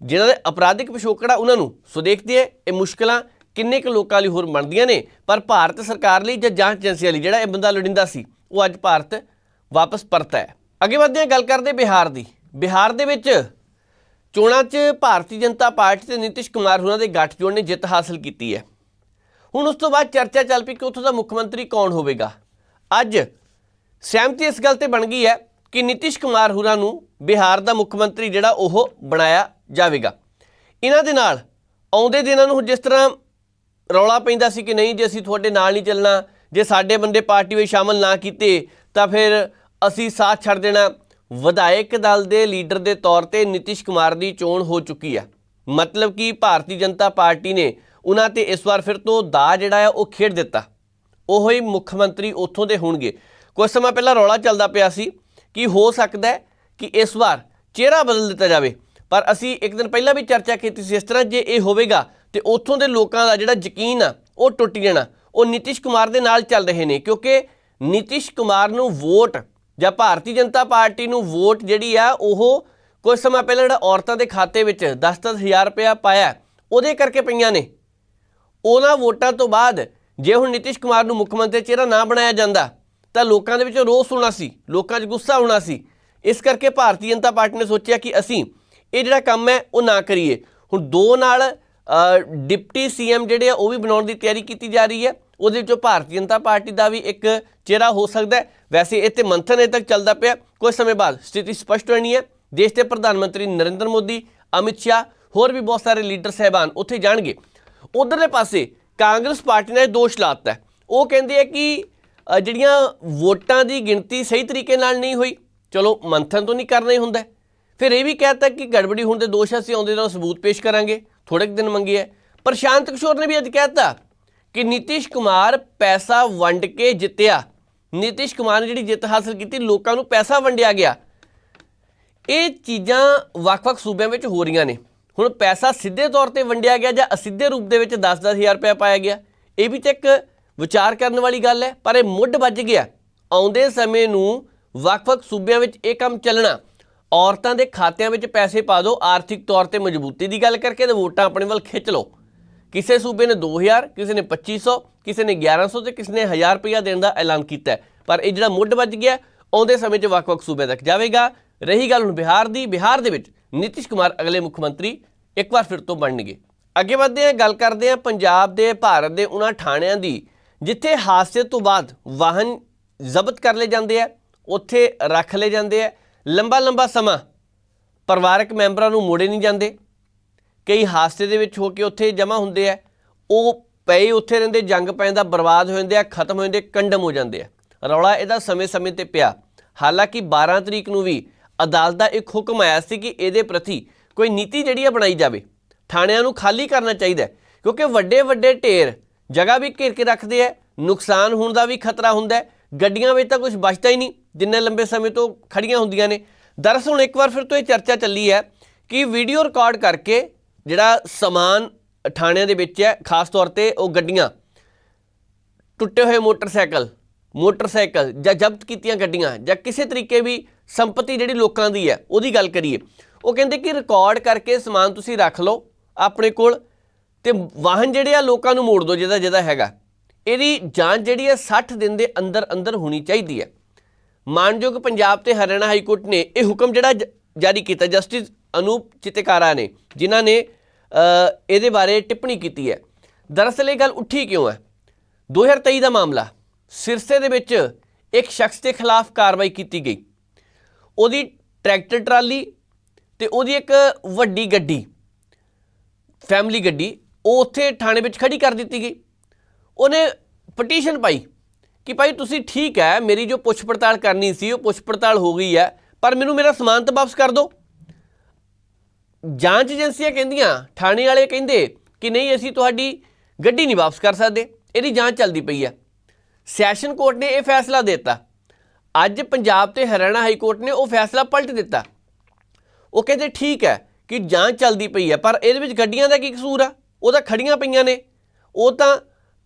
Speaker 1: ਜਿਨ੍ਹਾਂ ਦੇ ਅਪਰਾਧਿਕ ਪਿਛੋਕੜਾ ਉਹਨਾਂ ਨੂੰ। ਸੋ ਦੇਖਦੇ ਆ ਇਹ ਮੁਸ਼ਕਲਾਂ ਕਿੰਨੇ ਕੁ ਲੋਕਾਂ ਲਈ ਹੋਰ ਬਣਦੀਆਂ ਨੇ? ਪਰ ਭਾਰਤ ਸਰਕਾਰ ਲਈ ਜਾਂ ਜਾਂਚ ਏਜੰਸੀਆਂ ਲਈ, ਜਿਹੜਾ ਇਹ ਬੰਦਾ ਲੋੜਿੰਦਾ ਸੀ, ਉਹ ਅੱਜ ਭਾਰਤ ਵਾਪਸ ਪਰਤਾ ਹੈ। ਅੱਗੇ ਵਧਦੇ ਹਾਂ, ਗੱਲ ਕਰਦੇ ਬਿਹਾਰ ਦੀ। ਬਿਹਾਰ ਦੇ ਵਿੱਚ ਚੋਣਾਂ 'ਚ ਭਾਰਤੀ ਜਨਤਾ ਪਾਰਟੀ ਤੇ ਨਿਤਿਸ਼ ਕੁਮਾਰ ਹੋਰਾਂ ਦੇ ਗੱਠਜੋੜ ਨੇ ਜਿੱਤ ਹਾਸਲ ਕੀਤੀ ਹੈ। ਹੁਣ ਉਸ ਤੋਂ ਬਾਅਦ ਚਰਚਾ ਚੱਲ ਪਈ ਕਿ ਉੱਥੋਂ ਦਾ ਮੁੱਖ ਮੰਤਰੀ ਕੌਣ ਹੋਵੇਗਾ। ਅੱਜ ਸਹਿਮਤੀ ਇਸ ਗੱਲ ਤੇ ਬਣ ਗਈ ਹੈ ਕਿ ਨਿਤਿਸ਼ ਕੁਮਾਰ ਹੋਰਾਂ ਨੂੰ ਬਿਹਾਰ ਦਾ ਮੁੱਖ ਮੰਤਰੀ ਜਿਹੜਾ ਉਹ ਬਣਾਇਆ ਜਾਵੇਗਾ। ਇਹਨਾਂ ਦੇ ਨਾਲ ਆਉਂਦੇ ਦਿਨਾਂ ਨੂੰ ਜਿਸ ਤਰ੍ਹਾਂ ਰੌਲਾ ਪੈਂਦਾ ਸੀ ਕਿ ਨਹੀਂ, ਜੇ ਅਸੀਂ ਤੁਹਾਡੇ ਨਾਲ ਨਹੀਂ ਚੱਲਣਾ, ਜੇ ਸਾਡੇ ਬੰਦੇ ਪਾਰਟੀ ਵਿੱਚ ਸ਼ਾਮਲ ਨਾ ਕੀਤੇ, ਤਾਂ ਫਿਰ ਅਸੀਂ ਸਾਥ ਛੱਡ ਦੇਣਾ। ਵਿਧਾਇਕ ਦਲ ਦੇ ਲੀਡਰ ਦੇ ਤੌਰ ਤੇ ਨਿਤਿਸ਼ ਕੁਮਾਰ ਦੀ ਚੋਣ ਹੋ ਚੁੱਕੀ ਆ। ਮਤਲਬ ਕਿ ਭਾਰਤੀ ਜਨਤਾ ਪਾਰਟੀ ਨੇ ਉਹਨਾਂ ਤੇ ਇਸ ਵਾਰ ਫਿਰ ਤੋਂ ਦਾ ਜਿਹੜਾ ਆ, ਉਹ ਖੇਡ ਦਿੱਤਾ। ਉਹੋ ਹੀ ਮੁੱਖ ਮੰਤਰੀ ਉੱਥੋਂ ਦੇ ਹੋਣਗੇ। ਕੁਝ ਸਮਾਂ ਪਹਿਲਾਂ ਰੌਲਾ ਚੱਲਦਾ ਪਿਆ ਸੀ ਕਿ ਹੋ ਸਕਦਾ ਕਿ ਇਸ ਵਾਰ ਚਿਹਰਾ ਬਦਲ ਦਿੱਤਾ ਜਾਵੇ। ਪਰ ਅਸੀਂ ਇੱਕ ਦਿਨ ਪਹਿਲਾਂ ਵੀ ਚਰਚਾ ਕੀਤੀ ਸੀ, ਇਸ ਤਰ੍ਹਾਂ ਜੇ ਇਹ ਹੋਵੇਗਾ ਤੇ ਉੱਥੋਂ ਦੇ ਲੋਕਾਂ ਦਾ ਜਿਹੜਾ ਯਕੀਨ ਆ, ਉਹ ਟੁੱਟ ਜਾਣਾ। ਉਹ ਨਿਤਿਸ਼ ਕੁਮਾਰ ਦੇ ਨਾਲ ਚੱਲ ਰਹੇ ਨੇ, ਕਿਉਂਕਿ ਨਿਤਿਸ਼ ਕੁਮਾਰ ਨੂੰ ਵੋਟ ਜਾਂ ਭਾਰਤੀ ਜਨਤਾ ਪਾਰਟੀ ਨੂੰ ਵੋਟ ਜਿਹੜੀ ਆ, ਉਹ ਕੁਝ ਸਮਾਂ ਪਹਿਲਾਂ ਜਿਹੜਾ ਔਰਤਾਂ ਦੇ ਖਾਤੇ ਵਿੱਚ 10-10000 ਰੁਪਇਆ ਪਾਇਆ, ਉਹਦੇ ਕਰਕੇ ਪਈਆਂ ਨੇ। ਉਹਨਾਂ ਵੋਟਾਂ ਤੋਂ ਬਾਅਦ ਜੇ ਹੁਣ ਨਿਤਿਸ਼ ਕੁਮਾਰ ਨੂੰ ਮੁੱਖ ਮੰਤਰੀ ਚਿਹਰਾ ਨਾ ਬਣਾਇਆ ਜਾਂਦਾ, ਤਾਂ ਲੋਕਾਂ ਦੇ ਵਿੱਚ ਰੋਸ ਹੋਣਾ ਸੀ, ਲੋਕਾਂ 'ਚ ਗੁੱਸਾ ਹੋਣਾ ਸੀ। ਇਸ ਕਰਕੇ ਭਾਰਤੀ ਜਨਤਾ ਪਾਰਟੀ ਨੇ ਸੋਚਿਆ ਕਿ ਅਸੀਂ ਇਹ ਜਿਹੜਾ ਕੰਮ ਹੈ, ਉਹ ਨਾ ਕਰੀਏ। ਹੁਣ ਦੋ ਨਾਲ ਡਿਪਟੀ ਸੀਐਮ ਜਿਹੜੇ ਆ, ਉਹ ਵੀ ਬਣਾਉਣ ਦੀ ਤਿਆਰੀ ਕੀਤੀ ਜਾ ਰਹੀ ਹੈ। ਉਹਦੇ ਵਿੱਚੋਂ ਭਾਰਤੀ ਜਨਤਾ ਪਾਰਟੀ ਦਾ ਵੀ ਇੱਕ ਚਿਹਰਾ ਹੋ ਸਕਦਾ ਹੈ। ਵੈਸੇ ਇਹ ਤੇ ਮੰਥਨ ਅਜੇ ਤੱਕ ਚੱਲਦਾ ਪਿਆ। ਕੁਝ ਸਮੇਂ ਬਾਅਦ ਸਥਿਤੀ ਸਪਸ਼ਟ ਹੋਣੀ ਹੈ। ਦੇਸ਼ ਦੇ ਪ੍ਰਧਾਨ ਮੰਤਰੀ ਨਰਿੰਦਰ ਮੋਦੀ, ਅਮਿਤ ਸ਼ਾਹ, ਹੋਰ ਵੀ ਬਹੁਤ ਸਾਰੇ ਲੀਡਰ ਸਹਿਬਾਨ ਉੱਥੇ ਜਾਣਗੇ। ਉਧਰਲੇ ਪਾਸੇ ਕਾਂਗਰਸ ਪਾਰਟੀ ਨੇ ਦੋਸ਼ ਲਾਤਾ ਹੈ। ਉਹ ਕਹਿੰਦੇ ਆ ਕਿ ਜਿਹੜੀਆਂ ਵੋਟਾਂ ਦੀ ਗਿਣਤੀ ਸਹੀ ਤਰੀਕੇ ਨਾਲ ਨਹੀਂ ਹੋਈ, ਚਲੋ ਮੰਥਨ ਤੋਂ ਨਹੀਂ ਕਰਨਾ ਹੀ ਹੁੰਦਾ ਫਿਰ ਇਹ ਵੀ ਕਹਿਤਾ ਕਿ ਗੜਬੜੀ ਹੋਣ ਦੇ ਦੋਸ਼ ਅਸੀਂ ਆਉਂਦੇ ਨਾਲ ਸਬੂਤ ਪੇਸ਼ ਕਰਾਂਗੇ। ਥੋੜੇ ਕੁ ਦਿਨ ਮੰਗੇ ਹੈ। ਪ੍ਰਸ਼ਾਂਤ ਕਿਸ਼ੋਰ ਨੇ ਵੀ ਅੱਜ ਕਹਿਤਾ ਕਿ ਨਿਤਿਸ਼ ਕੁਮਾਰ ਪੈਸਾ ਵੰਡ ਕੇ ਜਿੱਤਿਆ। ਨਿਤਿਸ਼ ਕੁਮਾਰ ਨੇ ਜਿਹੜੀ ਜਿੱਤ ਹਾਸਲ ਕੀਤੀ, ਲੋਕਾਂ ਨੂੰ ਪੈਸਾ ਵੰਡਿਆ ਗਿਆ। ਇਹ ਚੀਜ਼ਾਂ ਵੱਖ-ਵੱਖ ਸੂਬਿਆਂ ਵਿੱਚ ਹੋ ਰਹੀਆਂ ਨੇ। ਹੁਣ ਪੈਸਾ ਸਿੱਧੇ ਤੌਰ ਤੇ ਵੰਡਿਆ ਗਿਆ ਜਾਂ ਅਸਿੱਧੇ ਰੂਪ ਦੇ ਵਿੱਚ 10-10000 ਰੁਪਏ ਪਾਇਆ ਗਿਆ, ਇਹ ਵੀ ਤਾਂ ਇੱਕ ਵਿਚਾਰ ਕਰਨ ਵਾਲੀ ਗੱਲ ਹੈ, ਪਰ ਇਹ ਮੁੱਢ ਵੱਜ ਗਿਆ। ਆਉਂਦੇ ਸਮੇਂ ਨੂੰ ਵੱਖ-ਵੱਖ ਸੂਬਿਆਂ ਵਿੱਚ ਇਹ ਕੰਮ ਚੱਲਣਾ। ਔਰਤਾਂ ਦੇ ਖਾਤਿਆਂ ਵਿੱਚ ਪੈਸੇ ਪਾ ਦਿਓ, ਆਰਥਿਕ ਤੌਰ ਤੇ ਮਜ਼ਬੂਤੀ ਦੀ ਗੱਲ ਕਰਕੇ ਤੇ ਵੋਟਾਂ ਆਪਣੇ ਵੱਲ ਖਿੱਚ ਲਓ। ਕਿਸੇ ਸੂਬੇ ਨੇ 2000 ਕਿਸੇ ਨੇ 2500 ਕਿਸੇ ਨੇ 1100 ਤੇ ਕਿਸੇ ਨੇ 1000 ਰੁਪਇਆ ਦੇਣ ਦਾ ਐਲਾਨ ਕੀਤਾ ਪਰ ਇਹ ਜਿਹੜਾ ਮੁੱਢ ਵੱਜ ਗਿਆ, ਆਉਂਦੇ ਸਮੇਂ 'ਚ ਵੱਖ-ਵੱਖ ਸੂਬਿਆਂ ਤੱਕ ਜਾਵੇਗਾ। ਰਹੀ ਗੱਲ ਹੁਣ ਬਿਹਾਰ ਦੀ, ਬਿਹਾਰ ਦੇ ਵਿੱਚ ਨਿਤਿਸ਼ ਕੁਮਾਰ ਅਗਲੇ ਮੁੱਖ ਮੰਤਰੀ ਇੱਕ ਵਾਰ ਫਿਰ ਤੋਂ ਬਣਨਗੇ। ਅੱਗੇ ਵਧਦੇ ਹਾਂ, ਗੱਲ ਕਰਦੇ ਹਾਂ ਪੰਜਾਬ ਦੇ, ਭਾਰਤ ਦੇ ਉਹਨਾਂ ਥਾਣਿਆਂ ਦੀ, ਜਿੱਥੇ ਹਾਦਸੇ ਤੋਂ ਬਾਅਦ ਵਾਹਨ ਜ਼ਬਤ ਕਰ ਲਏ ਜਾਂਦੇ ਆ, ਉੱਥੇ ਰੱਖ ਲਏ ਜਾਂਦੇ ਆ। ਲੰਬਾ ਲੰਬਾ ਸਮਾਂ ਪਰਿਵਾਰਕ ਮੈਂਬਰਾਂ ਨੂੰ ਮੋੜੇ ਨਹੀਂ ਜਾਂਦੇ। ਕਈ ਹਾਦਸੇ ਦੇ ਵਿੱਚ ਹੋ ਕੇ ਉੱਥੇ ਜਮ੍ਹਾਂ ਹੁੰਦੇ ਆ। ਉਹ ਪਏ ਉੱਥੇ ਰਹਿੰਦੇ, ਜੰਗ ਪੈਂਦਾ ਬਰਬਾਦ ਹੋ ਜਾਂਦੇ ਆ, ਖਤਮ ਹੋ ਜਾਂਦੇ, ਕੰਡਮ ਹੋ ਜਾਂਦੇ ਆ। ਰੌਲਾ ਇਹਦਾ ਸਮੇਂ-ਸਮੇਂ ਤੇ ਪਿਆ। ਹਾਲਾਂਕਿ 12 ਤਰੀਕ ਨੂੰ ਵੀ ਅਦਾਲਤ ਦਾ ਇੱਕ ਹੁਕਮ ਆਇਆ ਸੀ ਕਿ ਇਹਦੇ ਪ੍ਰਤੀ ਕੋਈ ਨੀਤੀ ਜਿਹੜੀ ਆ ਬਣਾਈ ਜਾਵੇ। ਥਾਣਿਆਂ ਨੂੰ ਖਾਲੀ ਕਰਨਾ ਚਾਹੀਦਾ ਕਿਉਂਕਿ ਵੱਡੇ ਵੱਡੇ ਢੇਰ ਜਗ੍ਹਾ ਵੀ ਘੇਰ ਕੇ ਰੱਖਦੇ ਆ। ਨੁਕਸਾਨ ਹੋਣ ਦਾ ਵੀ ਖਤਰਾ ਹੁੰਦਾ ਗੱਡੀਆਂ ਵਿੱਚ ਤਾਂ ਕੁਝ ਬਚਦਾ ਹੀ ਨਹੀਂ। ਜਿੰਨੇ ਲੰਬੇ ਸਮੇਂ ਤੋਂ ਖੜੀਆਂ ਹੁੰਦੀਆਂ ਨੇ। ਦਰਅਸਲ ਹੁਣ ਇੱਕ ਵਾਰ ਫਿਰ ਤੋਂ ਇਹ ਚਰਚਾ ਚੱਲੀ ਹੈ ਕਿ ਵੀਡੀਓ ਰਿਕਾਰਡ ਕਰਕੇ ਜਿਹੜਾ ਸਮਾਨ ਥਾਣਿਆਂ ਦੇ ਵਿੱਚ ਹੈ, ਖਾਸ ਤੌਰ ਤੇ ਉਹ ਗੱਡੀਆਂ, ਟੁੱਟੇ ਹੋਏ ਮੋਟਰਸਾਈਕਲ ਮੋਟਰਸਾਈਕਲ ਜਾਂ ਜ਼ਬਤ ਕੀਤੀਆਂ ਗੱਡੀਆਂ ਜਾਂ ਕਿਸੇ ਤਰੀਕੇ ਵੀ ਸੰਪਤੀ ਜਿਹੜੀ ਲੋਕਾਂ ਦੀ ਹੈ, ਉਹਦੀ ਗੱਲ ਕਰੀਏ। ਉਹ ਕਹਿੰਦੇ ਕਿ ਰਿਕਾਰਡ ਕਰਕੇ ਸਮਾਨ ਤੁਸੀਂ ਰੱਖ ਲਓ ਆਪਣੇ ਕੋਲ ਤੇ ਵਾਹਨ ਜਿਹੜੇ ਆ ਲੋਕਾਂ ਨੂੰ ਮੋੜ ਦਿਓ, ਜਿਹਦਾ ਜਿਹਦਾ ਹੈਗਾ। ਇਹਦੀ ਜਾਂਚ ਜਿਹੜੀ ਹੈ 60 ਦਿਨ ਦੇ ਅੰਦਰ ਅੰਦਰ ਹੋਣੀ ਚਾਹੀਦੀ ਹੈ। ਮਾਨਯੋਗ ਪੰਜਾਬ ਤੇ ਹਰਿਆਣਾ ਹਾਈ ਕੋਰਟ ਨੇ ਇਹ ਹੁਕਮ ਜਿਹੜਾ ਜ- ਜਾਰੀ ਕੀਤਾ, ਜਸਟਿਸ ਅਨੂਪ ਚਿਤਕਾਰਾ ਨੇ, ਜਿਨ੍ਹਾਂ ਨੇ ਇਹਦੇ ਬਾਰੇ ਟਿੱਪਣੀ ਕੀਤੀ ਹੈ। ਦਰਅਸਲ ਇਹ ਗੱਲ ਉੱਠੀ ਕਿਉਂ ਹੈ? 2023 ਦਾ ਮਾਮਲਾ, ਸਿਰਸੇ ਦੇ ਵਿੱਚ ਇੱਕ ਸ਼ਖਸ ਦੇ ਖਿਲਾਫ ਕਾਰਵਾਈ ਕੀਤੀ ਗਈ। ਉਹਦੀ ਟਰੈਕਟਰ ਟਰਾਲੀ ਤੇ ਉਹਦੀ ਇੱਕ ਵੱਡੀ ਗੱਡੀ, ਫੈਮਿਲੀ ਗੱਡੀ, ਉਹ ਉੱਥੇ ਥਾਣੇ ਵਿੱਚ ਖੜੀ ਕਰ ਦਿੱਤੀ ਗਈ। ਉਹਨੇ ਪਟੀਸ਼ਨ ਪਾਈ। ਕਿ ਭਾਈ ਤੁਸੀਂ ਠੀਕ ਹੈ, ਮੇਰੀ ਜੋ ਪੁੱਛ ਪੜਤਾਲ ਕਰਨੀ ਸੀ, ਉਹ ਪੁੱਛ ਪੜਤਾਲ ਹੋ ਗਈ ਹੈ, ਪਰ ਮੈਨੂੰ ਮੇਰਾ ਸਮਾਨ ਤਾਂ ਵਾਪਸ ਕਰ ਦਿਓ। ਜਾਂਚ ਏਜੰਸੀਆਂ ਕਹਿੰਦੀਆਂ, ਥਾਣੇ ਵਾਲੇ ਕਹਿੰਦੇ ਕਿ ਨਹੀਂ, ਅਸੀਂ ਤੁਹਾਡੀ ਗੱਡੀ ਨਹੀਂ ਵਾਪਸ ਕਰ ਸਕਦੇ, ਇਹਦੀ ਜਾਂਚ ਚੱਲਦੀ ਪਈ ਹੈ। ਸੈਸ਼ਨ ਕੋਰਟ ਨੇ ਇਹ ਫੈਸਲਾ ਦਿੱਤਾ। ਅੱਜ ਪੰਜਾਬ ਤੇ ਹਰਿਆਣਾ ਹਾਈ ਕੋਰਟ ਨੇ ਉਹ ਫੈਸਲਾ ਪਲਟ ਦਿੱਤਾ। ਉਹ ਕਹਿੰਦੇ ਠੀਕ ਹੈ ਕਿ ਜਾਂਚ ਚੱਲਦੀ ਪਈ ਹੈ, ਪਰ ਇਹਦੇ ਵਿੱਚ ਗੱਡੀਆਂ ਦਾ ਕੀ ਕਸੂਰ ਆ? ਉਹ ਤਾਂ ਖੜੀਆਂ ਪਈਆਂ ਨੇ। ਉਹ ਤਾਂ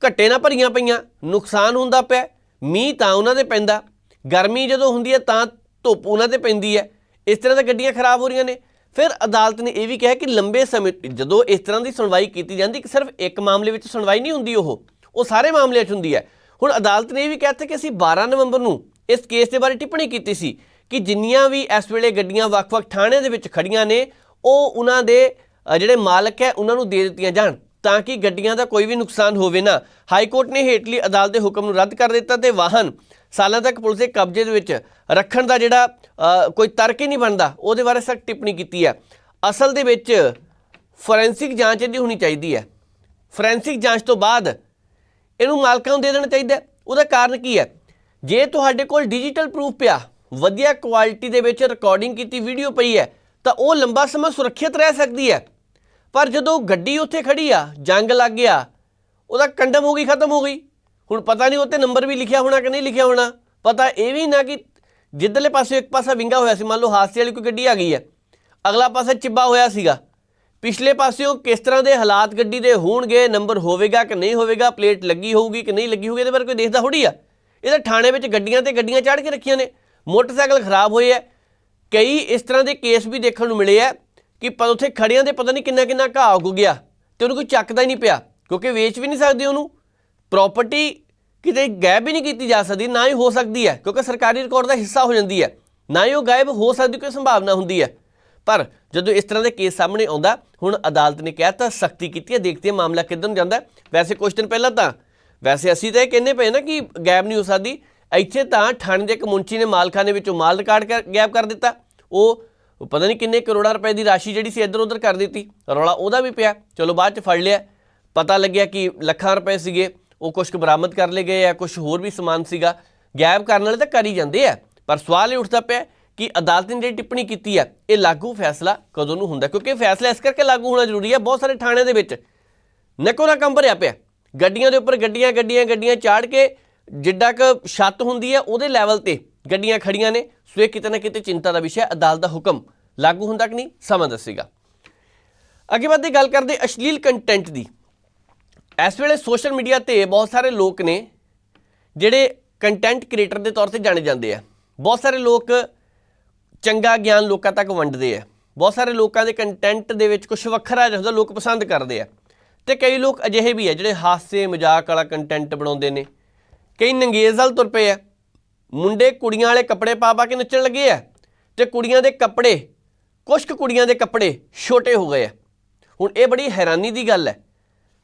Speaker 1: ਘੱਟੇ ਨਾ ਭਰੀਆਂ ਪਈਆਂ, ਨੁਕਸਾਨ ਹੁੰਦਾ ਪਿਆ, ਮੀਂਹ ਤਾਂ ਉਹਨਾਂ ਦੇ ਪੈਂਦਾ। ਗਰਮੀ ਜਦੋਂ ਹੁੰਦੀ ਹੈ ਤਾਂ ਧੁੱਪ ਉਹਨਾਂ ਤੇ ਪੈਂਦੀ ਹੈ। ਇਸ ਤਰ੍ਹਾਂ ਤਾਂ ਗੱਡੀਆਂ ਖਰਾਬ ਹੋ ਰਹੀਆਂ ਨੇ। ਫਿਰ ਅਦਾਲਤ ਨੇ ਇਹ ਵੀ ਕਿਹਾ ਕਿ ਲੰਬੇ ਸਮੇਂ ਜਦੋਂ ਇਸ ਤਰ੍ਹਾਂ ਦੀ ਸੁਣਵਾਈ ਕੀਤੀ ਜਾਂਦੀ ਕਿ ਸਿਰਫ ਇੱਕ ਮਾਮਲੇ ਵਿੱਚ ਸੁਣਵਾਈ ਨਹੀਂ ਹੁੰਦੀ ਉਹ। ਉਹ ਸਾਰੇ ਮਾਮਲਿਆਂ 'ਚ ਹੁੰਦੀ ਹੈ। ਹੁਣ ਅਦਾਲਤ ਨੇ ਇਹ ਵੀ ਕਹਿਤਾ ਕਿ ਅਸੀਂ 12 ਨਵੰਬਰ ਨੂੰ ਇਸ ਕੇਸ ਦੇ ਬਾਰੇ ਟਿੱਪਣੀ ਕੀਤੀ ਸੀ ਕਿ ਜਿੰਨੀਆਂ ਵੀ ਇਸ ਵੇਲੇ ਗੱਡੀਆਂ ਵੱਖ-ਵੱਖ ਥਾਣਿਆਂ ਦੇ ਵਿੱਚ ਖੜੀਆਂ ਨੇ, ਉਹ ਉਹਨਾਂ ਦੇ ਜਿਹੜੇ ਮਾਲਕ ਹੈ, ਉਹਨਾਂ ਨੂੰ ਦੇ ਦਿੱਤੀਆਂ ਜਾਣ। ਤਾਂ ਕਿ ਗੱਡੀਆਂ ਦਾ ਕੋਈ ਵੀ ਨੁਕਸਾਨ ਹੋਵੇ ਨਾ ਹਾਈ ਕੋਰਟ ਨੇ ਹੇਠਲੀ ਅਦਾਲਤ ਦੇ ਹੁਕਮ ਨੂੰ ਰੱਦ ਕਰ ਦਿੱਤਾ ਤੇ ਵਾਹਨ ਸਾਲਾਂ ਤੱਕ ਪੁਲਿਸ ਦੇ ਕਬਜ਼ੇ ਦੇ ਵਿੱਚ ਰੱਖਣ ਦਾ ਜਿਹੜਾ ਕੋਈ ਤਰਕ ਹੀ ਨਹੀਂ ਬਣਦਾ, ਉਹਦੇ ਬਾਰੇ ਸਖਤ ਟਿੱਪਣੀ ਕੀਤੀ ਹੈ। ਅਸਲ ਦੇ ਵਿੱਚ ਫੋਰੈਂਸਿਕ ਜਾਂਚ ਇਹਦੀ ਹੋਣੀ ਚਾਹੀਦੀ ਹੈ। ਫੋਰੈਂਸਿਕ ਜਾਂਚ ਤੋਂ ਬਾਅਦ ਇਹਨੂੰ ਮਾਲਕਾਂ ਨੂੰ ਦੇ ਦੇਣਾ ਚਾਹੀਦਾ ਉਹਦਾ ਕਾਰਨ ਕੀ ਹੈ? ਜੇ ਤੁਹਾਡੇ ਕੋਲ ਡਿਜੀਟਲ ਪ੍ਰੂਫ ਪਿਆ, ਵਧੀਆ ਕੁਆਲਿਟੀ ਦੇ ਵਿੱਚ ਰਿਕਾਰਡਿੰਗ ਕੀਤੀ ਵੀਡੀਓ ਪਈ ਹੈ, ਤਾਂ ਉਹ ਲੰਬਾ ਸਮਾਂ ਸੁਰੱਖਿਅਤ ਰਹਿ ਸਕਦੀ ਹੈ। ਪਰ ਜਦੋਂ ਗੱਡੀ ਉੱਥੇ ਖੜੀ ਆ, ਜੰਗ ਲੱਗ ਗਿਆ, ਉਹਦਾ ਕੰਡਮ ਹੋ ਗਈ, ਖਤਮ ਹੋ ਗਈ। ਹੁਣ ਪਤਾ ਨਹੀਂ ਉੱਤੇ ਨੰਬਰ ਵੀ ਲਿਖਿਆ ਹੋਣਾ ਕਿ ਨਹੀਂ ਲਿਖਿਆ ਹੋਣਾ। ਪਤਾ ਇਹ ਵੀ ਨਾ ਕਿ ਜਿੱਧਰਲੇ ਪਾਸੇ ਇੱਕ ਪਾਸਾ ਵਿੰਗਾ ਹੋਇਆ ਸੀ, ਮੰਨ ਲਓ ਹਾਦਸੇ ਵਾਲੀ ਕੋਈ ਗੱਡੀ ਆ ਗਈ ਹੈ ਅਗਲਾ ਪਾਸਾ ਚਿੱਬਾ ਹੋਇਆ ਸੀਗਾ। ਪਿਛਲੇ ਪਾਸਿਓਂ ਕਿਸ ਤਰ੍ਹਾਂ ਦੇ ਹਾਲਾਤ ਗੱਡੀ ਦੇ ਹੋਣਗੇ, ਨੰਬਰ ਹੋਵੇਗਾ ਕਿ ਨਹੀਂ ਹੋਵੇਗਾ, ਪਲੇਟ ਲੱਗੀ ਹੋਊਗੀ ਕਿ ਨਹੀਂ ਲੱਗੀ ਹੋਊਗੀ, ਇਹਦੇ ਬਾਰੇ ਕੋਈ ਦੇਖਦਾ ਥੋੜੀ ਆ। ਇਹ ਤਾਂ ਥਾਣੇ ਵਿੱਚ ਗੱਡੀਆਂ ਤੇ ਗੱਡੀਆਂ ਚਾੜ ਕੇ ਰੱਖੀਆਂ ਨੇ। ਮੋਟਰਸਾਈਕਲ ਖਰਾਬ ਹੋਏ ਆ। ਕਈ ਇਸ ਤਰ੍ਹਾਂ ਦੇ ਕੇਸ ਵੀ ਦੇਖਣ ਨੂੰ ਮਿਲੇ ਆ। ਕਿ ਪਰ ਉੱਥੇ ਖੜਿਆਂ ਦੇ ਪਤਾ ਨਹੀਂ ਕਿੰਨਾ ਕਿੰਨਾ ਘਾਹ ਉੱਗ ਗਿਆ ਤੇ ਉਹਨੂੰ ਕੋਈ ਚੱਕਦਾ ਹੀ ਨਹੀਂ ਪਿਆ, ਕਿਉਂਕਿ ਵੇਚ ਵੀ ਨਹੀਂ ਸਕਦੇ ਉਹਨੂੰ। ਪ੍ਰਾਪਰਟੀ ਕਿਤੇ ਗਾਇਬ ਹੀ ਨਹੀਂ ਕੀਤੀ ਜਾ ਸਕਦੀ, ਨਾ ਹੀ ਹੋ ਸਕਦੀ ਹੈ, ਕਿਉਂਕਿ ਸਰਕਾਰੀ ਰਿਕਾਰਡ ਦਾ ਹਿੱਸਾ ਹੋ ਜਾਂਦੀ ਹੈ। ਨਾ ਹੀ ਉਹ ਗਾਇਬ ਹੋ ਸਕਦੀ ਕੋਈ ਸੰਭਾਵਨਾ ਹੁੰਦੀ ਹੈ। ਪਰ ਜਦੋਂ ਇਸ ਤਰ੍ਹਾਂ ਦੇ ਕੇਸ ਸਾਹਮਣੇ ਆਉਂਦਾ, ਹੁਣ ਅਦਾਲਤ ਨੇ ਕਿਹਾ ਤਾਂ ਸਖਤੀ ਕੀਤੀ ਹੈ, ਦੇਖਦੇ ਹਾਂ ਮਾਮਲਾ ਕਿੱਧਰ ਨੂੰ ਜਾਂਦਾ ਵੈਸੇ ਕੁਝ ਦਿਨ ਪਹਿਲਾਂ ਤਾਂ, ਵੈਸੇ ਅਸੀਂ ਤਾਂ ਇਹ ਕਹਿੰਦੇ ਪਏ ਨਾ ਕਿ ਗਾਇਬ ਨਹੀਂ ਹੋ ਸਕਦੀ। ਇੱਥੇ ਤਾਂ ਥਾਣੇ ਦੇ ਇੱਕ ਮੁੰਚੀ ਨੇ ਮਾਲਖਾਨੇ ਵਿੱਚੋਂ ਮਾਲ ਰਿਕਾਰਡ ਕਰ, ਗਾਇਬ ਕਰ ਦਿੱਤਾ। ਉਹ ਉਹ ਪਤਾ ਨਹੀਂ ਕਿੰਨੇ ਕਰੋੜਾਂ ਰੁਪਏ ਦੀ ਰਾਸ਼ੀ ਜਿਹੜੀ ਸੀ ਇੱਧਰ ਉੱਧਰ ਕਰ ਦਿੱਤੀ। ਰੌਲਾ ਉਹਦਾ ਵੀ ਪਿਆ। ਚਲੋ ਬਾਅਦ ਚ ਫੜ ਲਿਆ। ਪਤਾ ਲੱਗਿਆ ਕਿ ਲੱਖਾਂ ਰੁਪਏ ਸੀਗੇ। ਉਹ ਕੁਝ ਕੁ ਬਰਾਮਦ ਕਰ ਲਏ ਗਏ ਆ ਕੁਝ ਹੋਰ ਵੀ ਸਮਾਨ ਸੀਗਾ। ਗਾਇਬ ਕਰਨ ਵਾਲੇ ਤਾਂ ਕਰ ਹੀ ਜਾਂਦੇ ਆ। ਪਰ ਸਵਾਲ ਇਹ ਉੱਠਦਾ ਪਿਆ ਕਿ ਅਦਾਲਤ ਨੇ ਜਿਹੜੀ ਟਿੱਪਣੀ ਕੀਤੀ ਹੈ ਇਹ ਲਾਗੂ ਫੈਸਲਾ ਕਦੋਂ ਨੂੰ ਹੁੰਦਾ? ਕਿਉਂਕਿ ਇਹ ਫੈਸਲਾ ਇਸ ਕਰਕੇ ਲਾਗੂ ਹੋਣਾ ਜ਼ਰੂਰੀ ਹੈ ਬਹੁਤ ਸਾਰੇ ਥਾਣਿਆਂ ਦੇ ਵਿੱਚ। ਨਕੋ ਨਾ ਕੰਮ ਭਰਿਆ ਪਿਆ। ਗੱਡੀਆਂ ਦੇ ਉੱਪਰ ਗੱਡੀਆਂ ਗੱਡੀਆਂ ਗੱਡੀਆਂ ਚਾੜ ਕੇ ਜਿੱਡਾ ਕ ਛੱਤ ਹੁੰਦੀ ਹੈ ਉਹਦੇ ਲੈਵਲ ਤੇ ਗੱਡੀਆਂ ਖੜੀਆਂ ਨੇ, ਸੋ ਇਹ ਕਿਤੇ ਨਾ ਕਿਤੇ ਚਿੰਤਾ ਦਾ ਵਿਸ਼ਾ ਹੈ, ਅਦਾਲਤ ਦਾ ਹੁਕਮ ਲਾਗੂ ਹੁੰਦਾ ਕਿ ਨਹੀਂ, ਸਮਾਂ ਦੱਸੇਗਾ। ਅੱਗੇ ਵੱਧਦੇ ਗੱਲ ਕਰਦੇ ਅਸ਼ਲੀਲ ਕੰਟੈਂਟ ਦੀ। ਇਸ ਵੇਲੇ ਸੋਸ਼ਲ ਮੀਡੀਆ ਤੇ ਬਹੁਤ ਸਾਰੇ ਲੋਕ ਨੇ, ਜਿਹੜੇ ਕੰਟੈਂਟ ਕ੍ਰੀਏਟਰ ਦੇ ਤੌਰ ਤੇ ਜਾਣੇ ਜਾਂਦੇ ਆ। ਬਹੁਤ ਸਾਰੇ ਲੋਕ ਚੰਗਾ ਗਿਆਨ ਲੋਕਾਂ ਤੱਕ ਵੰਡਦੇ ਆ। ਬਹੁਤ ਸਾਰੇ ਲੋਕਾਂ ਦੇ ਕੰਟੈਂਟ ਦੇ ਵਿੱਚ ਕੁਝ ਵੱਖਰਾ ਜਿਹਾ ਲੋਕ ਪਸੰਦ ਕਰਦੇ ਆ। ਤੇ ਕਈ ਲੋਕ ਅਜਿਹੇ ਵੀ ਆ, ਜਿਹੜੇ ਹਾਸੇ ਮਜ਼ਾਕ ਵਾਲਾ ਕੰਟੈਂਟ ਬਣਾਉਂਦੇ ਨੇ। ਕਈ ਨੰਗੇਜ਼ ਵੱਲ ਤੁਰ ਪਏ ਆ। ਮੁੰਡੇ ਕੁੜੀਆਂ ਵਾਲੇ ਕੱਪੜੇ ਪਾ ਪਾ ਕੇ ਨੱਚਣ ਲੱਗੇ ਆ ਤੇ ਕੁੜੀਆਂ ਦੇ ਕੱਪੜੇ ਕੁਝ ਕੁ ਕੁੜੀਆਂ ਦੇ ਕੱਪੜੇ ਛੋਟੇ ਹੋ ਗਏ ਆ। ਹੁਣ ਇਹ ਬੜੀ ਹੈਰਾਨੀ ਦੀ ਗੱਲ ਹੈ।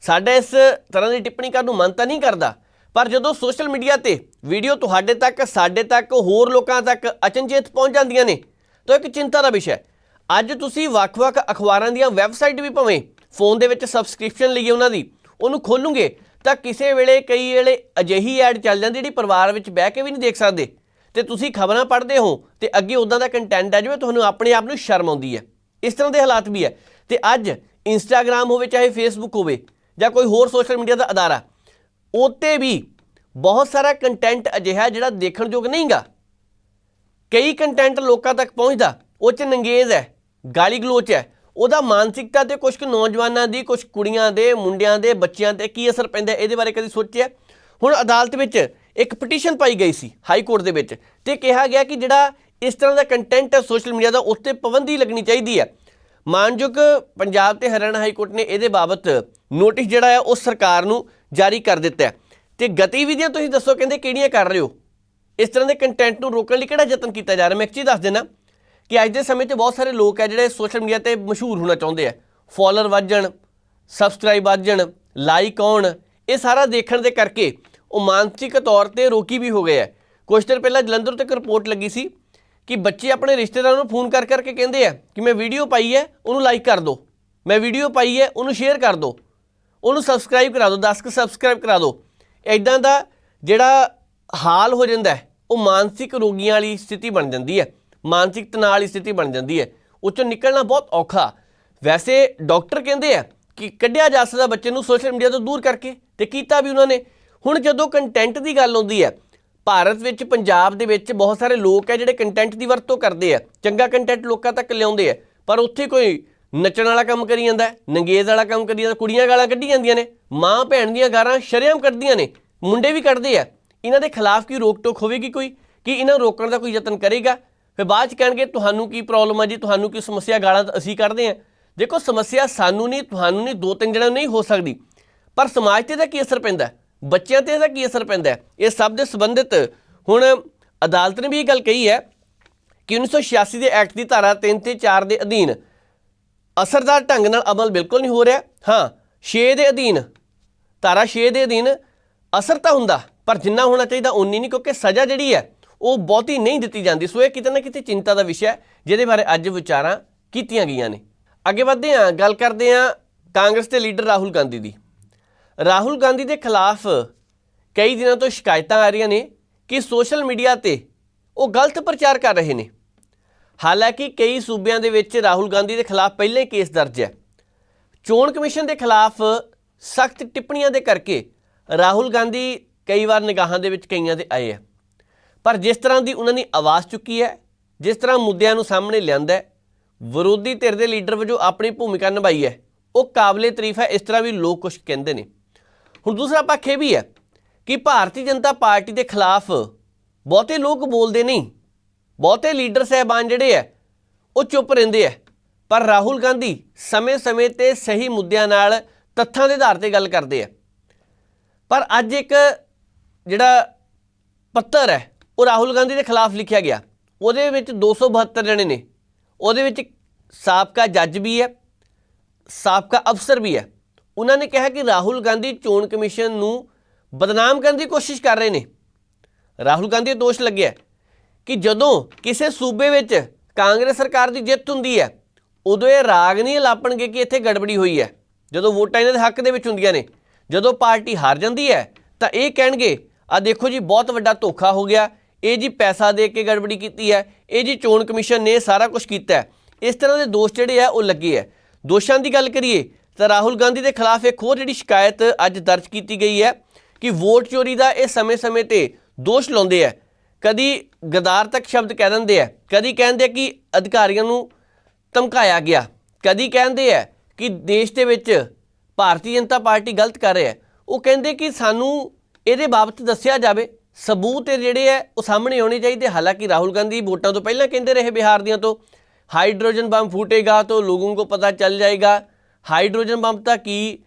Speaker 1: ਸਾਡਾ ਇਸ ਤਰ੍ਹਾਂ ਦੀ ਟਿੱਪਣੀ ਕਰਨ ਨੂੰ ਮਨ ਤਾਂ ਨਹੀਂ ਕਰਦਾ, ਪਰ ਜਦੋਂ ਸੋਸ਼ਲ ਮੀਡੀਆ ਤੇ ਵੀਡੀਓ ਤੁਹਾਡੇ ਤੱਕ, ਸਾਡੇ ਤੱਕ, ਹੋਰ ਲੋਕਾਂ ਤੱਕ ਅਚਨਚੇਤ ਪਹੁੰਚ ਜਾਂਦੀਆਂ ਨੇ, ਤਾਂ ਇੱਕ ਚਿੰਤਾ ਦਾ ਵਿਸ਼ਾ ਹੈ। ਅੱਜ ਤੁਸੀਂ ਵੱਖ-ਵੱਖ ਅਖਬਾਰਾਂ ਦੀਆਂ ਵੈਬਸਾਈਟ ਵੀ ਭਾਵੇਂ ਫੋਨ ਦੇ ਵਿੱਚ ਸਬਸਕ੍ਰਿਪਸ਼ਨ ਲਈਏ ਉਹਨਾਂ ਦੀ, ਉਹਨੂੰ ਖੋਲੂਗੇ ਤਾਂ ਕਿਸੇ ਵੇਲੇ ਕਈ ਵੇਲੇ ਅਜਿਹੀ ਐਡ ਚੱਲ ਜਾਂਦੀ ਜਿਹੜੀ ਪਰਿਵਾਰ ਵਿੱਚ ਬਹਿ ਕੇ ਵੀ ਨਹੀਂ ਦੇਖ ਸਕਦੇ। ਤੇ ਤੁਸੀਂ ਖਬਰਾਂ ਪੜ੍ਹਦੇ ਹੋ ਤੇ ਅੱਗੇ ਉਦਾਂ ਦਾ ਕੰਟੈਂਟ ਆ ਜਿਵੇਂ, ਤੁਹਾਨੂੰ ਆਪਣੇ ਆਪ ਨੂੰ ਸ਼ਰਮ ਆਉਂਦੀ ਹੈ। ਇਸ ਤਰ੍ਹਾਂ ਦੇ ਹਾਲਾਤ ਵੀ ਹੈ। ਤੇ ਅੱਜ ਇੰਸਟਾਗ੍ਰam ਹੋਵੇ, ਚਾਹੇ ਫੇਸਬੁੱਕ ਹੋਵੇ ਜਾਂ ਕੋਈ ਹੋਰ ਸੋਸ਼ਲ ਮੀਡੀਆ ਦਾ ਅਦਾਰਾ ਉੱਤੇ ਵੀ ਬਹੁਤ ਸਾਰਾ ਕੰਟੈਂਟ ਅਜਿਹਾ ਜਿਹੜਾ ਦੇਖਣ ਯੋਗ ਨਹੀਂਗਾ। ਕਈ ਕੰਟੈਂਟ ਲੋਕਾਂ ਤੱਕ ਪਹੁੰਚਦਾ, ਉਹ ਚ ਨੰਗੇਜ਼ ਹੈ ਗਾਲੀ ਗਲੋਚ ਹੈ। ਉਹਦਾ ਮਾਨਸਿਕਤਾ ਤੇ ਕੁਝ ਕੁ ਨੌਜਵਾਨਾਂ ਦੀ ਕੁਝ ਕੁੜੀਆਂ ਦੇ, ਮੁੰਡਿਆਂ ਦੇ, ਬੱਚਿਆਂ ਤੇ ਕੀ ਅਸਰ ਪੈਂਦਾ ਇਹਦੇ ਬਾਰੇ ਕਦੀ ਸੋਚਿਆ? ਹੁਣ ਅਦਾਲਤ ਵਿੱਚ ਇੱਕ ਪਟੀਸ਼ਨ ਪਾਈ ਗਈ ਸੀ ਹਾਈ ਕੋਰਟ ਦੇ ਵਿੱਚ ਤੇ ਕਿਹਾ ਗਿਆ ਕਿ ਜਿਹੜਾ ਇਸ ਤਰ੍ਹਾਂ ਦਾ ਕੰਟੈਂਟ ਹੈ ਸੋਸ਼ਲ ਮੀਡੀਆ ਦਾ, ਉਸ 'ਤੇ ਪਾਬੰਦੀ ਲੱਗਣੀ ਚਾਹੀਦੀ ਹੈ। ਮਾਨਯੋਗ ਪੰਜਾਬ ਤੇ ਹਰਿਆਣਾ ਹਾਈ ਕੋਰਟ ਨੇ ਇਹਦੇ ਬਾਬਤ ਨੋਟਿਸ ਜਿਹੜਾ ਹੈ, ਉਹ ਸਰਕਾਰ ਨੂੰ ਜਾਰੀ ਕਰ ਦਿੱਤਾ ਹੈ। ਤੇ ਗਤੀਵਿਧੀਆਂ ਤੁਸੀਂ ਦੱਸੋ, ਕਹਿੰਦੇ ਕਿਹੜੀਆਂ ਕਰ ਰਹੇ ਹੋ? ਇਸ ਤਰ੍ਹਾਂ ਦੇ ਕੰਟੈਂਟ ਨੂੰ ਰੋਕਣ ਲਈ ਕਿਹੜਾ ਯਤਨ ਕੀਤਾ ਜਾ ਰਿਹਾ? ਮੈਂ ਇੱਕ ਚੀਜ਼ ਦੱਸ ਦੇਣਾ ਕਿ ਅੱਜ ਦੇ ਸਮੇਂ 'ਚ ਬਹੁਤ ਸਾਰੇ ਲੋਕ ਹੈ ਜਿਹੜੇ ਸੋਸ਼ਲ ਮੀਡੀਆ ਤੇ ਮਸ਼ਹੂਰ ਹੋਣਾ ਚਾਹੁੰਦੇ ਆ। ਫਾਲੋਅਰ ਵੱਜਣ ਸਬਸਕ੍ਰਾਈਬ ਵੱਜਣ ਲਾਈਕ ਆਉਣ, ਇਹ ਸਾਰਾ ਦੇਖਣ ਦੇ ਕਰਕੇ ਉਹ ਮਾਨਸਿਕ ਤੌਰ ਤੇ ਰੋਕੀ ਵੀ ਹੋ ਗਏ ਆ। ਕੁਝ ਦਿਨ ਪਹਿਲਾਂ ਜਲੰਧਰ ਤੋਂ ਇੱਕ ਰਿਪੋਰਟ ਲੱਗੀ ਸੀ ਕਿ ਬੱਚੇ ਆਪਣੇ ਰਿਸ਼ਤੇਦਾਰਾਂ ਨੂੰ ਫੋਨ ਕਰ ਕਰਕੇ ਕਹਿੰਦੇ ਆ ਕਿ ਮੈਂ ਵੀਡੀਓ ਪਾਈ ਹੈ, ਉਹਨੂੰ ਲਾਈਕ ਕਰ ਦਿਓ ਮੈਂ ਵੀਡੀਓ ਪਾਈ ਹੈ, ਉਹਨੂੰ ਸ਼ੇਅਰ ਕਰ ਦਿਓ ਉਹਨੂੰ ਸਬਸਕ੍ਰਾਈਬ ਕਰਾ ਦਿਓ 10 ਕੁ ਸਬਸਕ੍ਰਾਈਬ ਕਰਾ ਦਿਓ ਇਦਾਂ ਦਾ ਜਿਹੜਾ ਹਾਲ ਹੋ ਜਾਂਦਾ ਉਹ ਮਾਨਸਿਕ ਰੋਗੀਆਂ ਵਾਲੀ ਸਥਿਤੀ ਬਣ ਜਾਂਦੀ ਹੈ। ਮਾਨਸਿਕ ਤਣਾਅ ਵਾਲੀ ਸਥਿਤੀ ਬਣ ਜਾਂਦੀ ਹੈ। ਉਹ ਚੋਂ ਨਿਕਲਣਾ ਬਹੁਤ ਔਖਾ। ਵੈਸੇ ਡਾਕਟਰ ਕਹਿੰਦੇ ਆ ਕਿ ਕੱਢਿਆ ਜਾ ਸਕਦਾ ਬੱਚੇ ਨੂੰ ਸੋਸ਼ਲ ਮੀਡੀਆ ਤੋਂ ਦੂਰ ਕਰਕੇ ਤੇ ਕੀਤਾ ਵੀ ਉਹਨਾਂ ਨੇ। ਹੁਣ ਜਦੋਂ ਕੰਟੈਂਟ ਦੀ ਗੱਲ ਆਉਂਦੀ ਹੈ, ਭਾਰਤ ਵਿੱਚ, ਪੰਜਾਬ ਦੇ ਵਿੱਚ ਬਹੁਤ ਸਾਰੇ ਲੋਕ ਹੈ ਜਿਹੜੇ ਕੰਟੈਂਟ ਦੀ ਵਰਤੋਂ ਕਰਦੇ ਆ। ਚੰਗਾ ਕੰਟੈਂਟ ਲੋਕਾਂ ਤੱਕ ਲਿਆਉਂਦੇ ਆ। ਪਰ ਉੱਥੇ ਕੋਈ ਨੱਚਣ ਵਾਲਾ ਕੰਮ ਕਰੀ ਜਾਂਦਾ ਨੰਗੇਜ਼ ਵਾਲਾ ਕੰਮ ਕਰੀ ਜਾਂਦਾ, ਕੁੜੀਆਂ ਗਾਲਾਂ ਕੱਢੀ ਜਾਂਦੀਆਂ ਨੇ, ਮਾਂ ਭੈਣ ਦੀਆਂ ਗਾਲਾਂ ਸ਼ਰੇਆਮ ਕੱਢਦੀਆਂ ਨੇ, ਮੁੰਡੇ ਵੀ ਕੱਢਦੇ ਆ। ਇਹਨਾਂ ਦੇ ਖਿਲਾਫ ਕੀ ਰੋਕ ਟੋਕ ਹੋਵੇਗੀ ਕੋਈ? ਕਿ ਇਹਨਾਂ ਨੂੰ ਰੋਕਣ ਦਾ ਕੋਈ ਯਤਨ ਕਰੇਗਾ? ਫਿਰ ਬਾਅਦ ਚ ਕਹਿਣਗੇ, ਤੁਹਾਨੂੰ ਕੀ ਪ੍ਰੋਬਲਮ ਹੈ ਜੀ? ਤੁਹਾਨੂੰ ਕੀ ਸਮੱਸਿਆ? ਗਾਲਾਂ ਅਸੀਂ ਕੱਢਦੇ ਆ ਦੇਖੋ, ਸਮੱਸਿਆ ਸਾਨੂੰ ਨਹੀਂ, ਤੁਹਾਨੂੰ ਨਹੀਂ ਦੋ ਤਿੰਨ ਜਣਿਆਂ ਨੂੰ ਨਹੀਂ ਹੋ ਸਕਦੀ। ਪਰ ਸਮਾਜ ਤੇ ਇਹਦਾ ਕੀ ਅਸਰ ਪੈਂਦਾ? ਬੱਚਿਆਂ ਤੇ ਇਹਦਾ ਕੀ ਅਸਰ ਪੈਂਦਾ? ਇਹ ਸਭ ਦੇ ਸੰਬੰਧਿਤ ਹੁਣ ਅਦਾਲਤ ਨੇ ਵੀ ਇਹ ਗੱਲ ਕਹੀ ਹੈ ਕਿ 1986 ਦੇ ਐਕਟ ਦੀ ਧਾਰਾ 3 ਤੇ 4 ਦੇ ਅਧੀਨ ਅਸਰਦਾਰ ਢੰਗ ਨਾਲ ਅਮਲ ਬਿਲਕੁਲ ਨਹੀਂ ਹੋ ਰਿਹਾ। ਹਾਂ 6 ਦੇ ਅਧੀਨ, ਧਾਰਾ 6 ਦੇ ਅਧੀਨ ਅਸਰ ਤਾਂ ਹੁੰਦਾ, ਪਰ ਜਿੰਨਾ ਹੋਣਾ ਚਾਹੀਦਾ ਉਨੀ ਨਹੀਂ, ਕਿਉਂਕਿ ਸਜ਼ਾ ਜਿਹੜੀ ਹੈ ਉਹ ਬਹੁਤੀ ਨਹੀਂ ਦਿੱਤੀ ਜਾਂਦੀ। ਸੋ ਇਹ ਕਿਤੇ ਨਾ ਕਿਤੇ ਚਿੰਤਾ ਦਾ ਵਿਸ਼ਾ ਹੈ, ਜਿਹਦੇ ਬਾਰੇ ਅੱਜ ਵਿਚਾਰਾਂ ਕੀਤੀਆਂ ਗਈਆਂ ਨੇ। ਅੱਗੇ ਵਧਦੇ ਹਾਂ, ਗੱਲ ਕਰਦੇ ਹਾਂ ਕਾਂਗਰਸ ਦੇ ਲੀਡਰ ਰਾਹੁਲ ਗਾਂਧੀ ਦੀ। ਰਾਹੁਲ ਗਾਂਧੀ ਦੇ ਖਿਲਾਫ ਕਈ ਦਿਨਾਂ ਤੋਂ ਸ਼ਿਕਾਇਤਾਂ ਆ ਰਹੀਆਂ ਨੇ ਕਿ ਸੋਸ਼ਲ ਮੀਡੀਆ ਤੇ ਉਹ ਗਲਤ ਪ੍ਰਚਾਰ ਕਰ ਰਹੇ ਨੇ। ਹਾਲਾਂਕਿ ਕਈ ਸੂਬਿਆਂ ਦੇ ਵਿੱਚ ਰਾਹੁਲ ਗਾਂਧੀ ਦੇ ਖਿਲਾਫ ਪਹਿਲਾਂ ਹੀ ਕੇਸ ਦਰਜ ਹੈ। ਚੋਣ ਕਮਿਸ਼ਨ ਦੇ ਖਿਲਾਫ ਸਖਤ ਟਿੱਪਣੀਆਂ ਦੇ ਕਰਕੇ ਰਾਹੁਲ ਗਾਂਧੀ ਕਈ ਵਾਰ ਨਿਗਾਹਾਂ ਦੇ ਵਿੱਚ ਕਈਆਂ ਦੇ ਆਏ ਆ ਪਰ ਜਿਸ ਤਰ੍ਹਾਂ ਦੀ ਉਹਨਾਂ ਨੇ ਆਵਾਜ਼ ਚੁੱਕੀ ਹੈ, ਜਿਸ ਤਰ੍ਹਾਂ ਮੁੱਦਿਆਂ ਨੂੰ ਸਾਹਮਣੇ ਲਿਆਂਦਾ ਹੈ, ਵਿਰੋਧੀ ਧਿਰ ਦੇ ਲੀਡਰ ਵਜੋਂ ਆਪਣੀ ਭੂਮਿਕਾ ਨਿਭਾਈ ਹੈ। ਉਹ ਕਾਬਲੇ ਤਾਰੀਫ ਹੈ, ਇਸ ਤਰ੍ਹਾਂ ਵੀ ਲੋਕ ਕੁਝ ਕਹਿੰਦੇ ਨੇ। ਹੁਣ ਦੂਸਰਾ ਪੱਖ ਇਹ ਵੀ ਹੈ ਕਿ ਭਾਰਤੀ ਜਨਤਾ ਪਾਰਟੀ ਦੇ ਖਿਲਾਫ ਬਹੁਤੇ ਲੋਕ ਬੋਲਦੇ ਨਹੀਂ। ਬਹੁਤੇ ਲੀਡਰ ਸਹਿਬਾਨ ਜਿਹੜੇ ਹੈ, ਉਹ ਚੁੱਪ ਰਹਿੰਦੇ ਹੈ। ਪਰ ਰਾਹੁਲ ਗਾਂਧੀ ਸਮੇਂ-ਸਮੇਂ ਤੇ ਸਹੀ ਮੁੱਦਿਆਂ ਨਾਲ ਤੱਥਾਂ ਦੇ ਆਧਾਰ ਤੇ ਗੱਲ ਕਰਦੇ ਆ ਪਰ ਅੱਜ ਇੱਕ ਜਿਹੜਾ ਪੱਤਰ ਹੈ ਉਹ ਰਾਹੁਲ ਗਾਂਧੀ ਦੇ ਖਿਲਾਫ ਲਿਖਿਆ ਗਿਆ। ਉਹਦੇ ਵਿੱਚ 272 ਜਣੇ ਨੇ। ਉਹਦੇ ਵਿੱਚ ਸਾਬਕਾ ਜੱਜ ਵੀ ਹੈ, ਸਾਬਕਾ ਅਫਸਰ ਵੀ ਹੈ। ਉਹਨਾਂ ਨੇ ਕਿਹਾ ਕਿ ਰਾਹੁਲ ਗਾਂਧੀ ਚੋਣ ਕਮਿਸ਼ਨ ਨੂੰ ਬਦਨਾਮ ਕਰਨ ਦੀ ਕੋਸ਼ਿਸ਼ ਕਰ ਰਹੇ ਨੇ। ਰਾਹੁਲ ਗਾਂਧੀ ਦੋਸ਼ ਲੱਗਿਆ ਕਿ ਜਦੋਂ ਕਿਸੇ ਸੂਬੇ ਵਿੱਚ ਕਾਂਗਰਸ ਸਰਕਾਰ ਦੀ ਜਿੱਤ ਹੁੰਦੀ ਹੈ, ਉਦੋਂ ਇਹ ਰਾਗ ਨਹੀਂ ਲਾਪਣਗੇ ਕਿ ਇੱਥੇ ਗੜਬੜੀ ਹੋਈ ਹੈ। ਜਦੋਂ ਵੋਟਾਂ ਇਹਨਾਂ ਦੇ ਹੱਕ ਦੇ ਵਿੱਚ ਹੁੰਦੀਆਂ ਨੇ, ਜਦੋਂ ਪਾਰਟੀ ਹਾਰ ਜਾਂਦੀ ਹੈ, ਤਾਂ ਇਹ ਕਹਿਣਗੇ ਆ ਦੇਖੋ ਜੀ, ਬਹੁਤ ਵੱਡਾ ਧੋਖਾ ਹੋ ਗਿਆ। ਇਹ ਜੀ ਪੈਸਾ ਦੇ ਕੇ ਗੜਬੜੀ ਕੀਤੀ ਹੈ, ਇਹ ਜੀ ਚੋਣ ਕਮਿਸ਼ਨ ਨੇ ਸਾਰਾ ਕੁਝ ਕੀਤਾ ਹੈ। ਇਸ ਤਰ੍ਹਾਂ ਦੇ ਦੋਸ਼ ਜਿਹੜੇ ਆ, ਉਹ ਲੱਗੇ ਹੈ ਦੋਸ਼ਾਂ ਦੀ ਗੱਲ ਕਰੀਏ, ਤਾਂ ਰਾਹੁਲ ਗਾਂਧੀ ਦੇ ਖਿਲਾਫ ਇੱਕ ਹੋਰ ਜਿਹੜੀ ਸ਼ਿਕਾਇਤ ਅੱਜ ਦਰਜ ਕੀਤੀ ਗਈ ਹੈ ਕਿ ਵੋਟ ਚੋਰੀ ਦਾ ਇਹ ਸਮੇਂ-ਸਮੇਂ ਤੇ ਦੋਸ਼ ਲਾਉਂਦੇ ਆ। ਕਦੀ ਗਦਾਰ ਤੱਕ ਸ਼ਬਦ ਕਹਿ ਦਿੰਦੇ ਆ, ਕਦੀ ਕਹਿੰਦੇ ਕਿ ਅਧਿਕਾਰੀਆਂ ਨੂੰ ਧਮਕਾਇਆ ਗਿਆ, ਕਦੀ ਕਹਿੰਦੇ ਆ ਕਿ ਦੇਸ਼ ਦੇ ਵਿੱਚ ਭਾਰਤੀ ਜਨਤਾ ਪਾਰਟੀ ਗਲਤ ਕਰ ਰਿਹਾ ਹੈ। ਉਹ ਕਹਿੰਦੇ ਕਿ ਸਾਨੂੰ ਇਹਦੇ ਬਾਬਤ ਦੱਸਿਆ ਜਾਵੇ। ਸਬੂਤ ਜਿਹੜੇ ਆ, ਉਹ ਸਾਹਮਣੇ ਆਉਣੇ ਚਾਹੀਦੇ। ਹਾਲਾਂਕਿ ਰਾਹੁਲ ਗਾਂਧੀ ਵੋਟਾਂ ਤੋਂ ਪਹਿਲਾਂ ਕਹਿੰਦੇ ਰਹੇ ਬਿਹਾਰ ਦੀਆਂ ਤੋਂ। ਹਾਈਡਰੋਜਨ ਬੰਬ ਫੂਟੇਗਾ ਤਾਂ ਲੋਕਾਂ ਕੋ ਪਤਾ ਚੱਲ ਜਾਏਗਾ। ਹਾਈਡਰੋਜਨ ਬੰਬ ਤਾਂ ਕੀ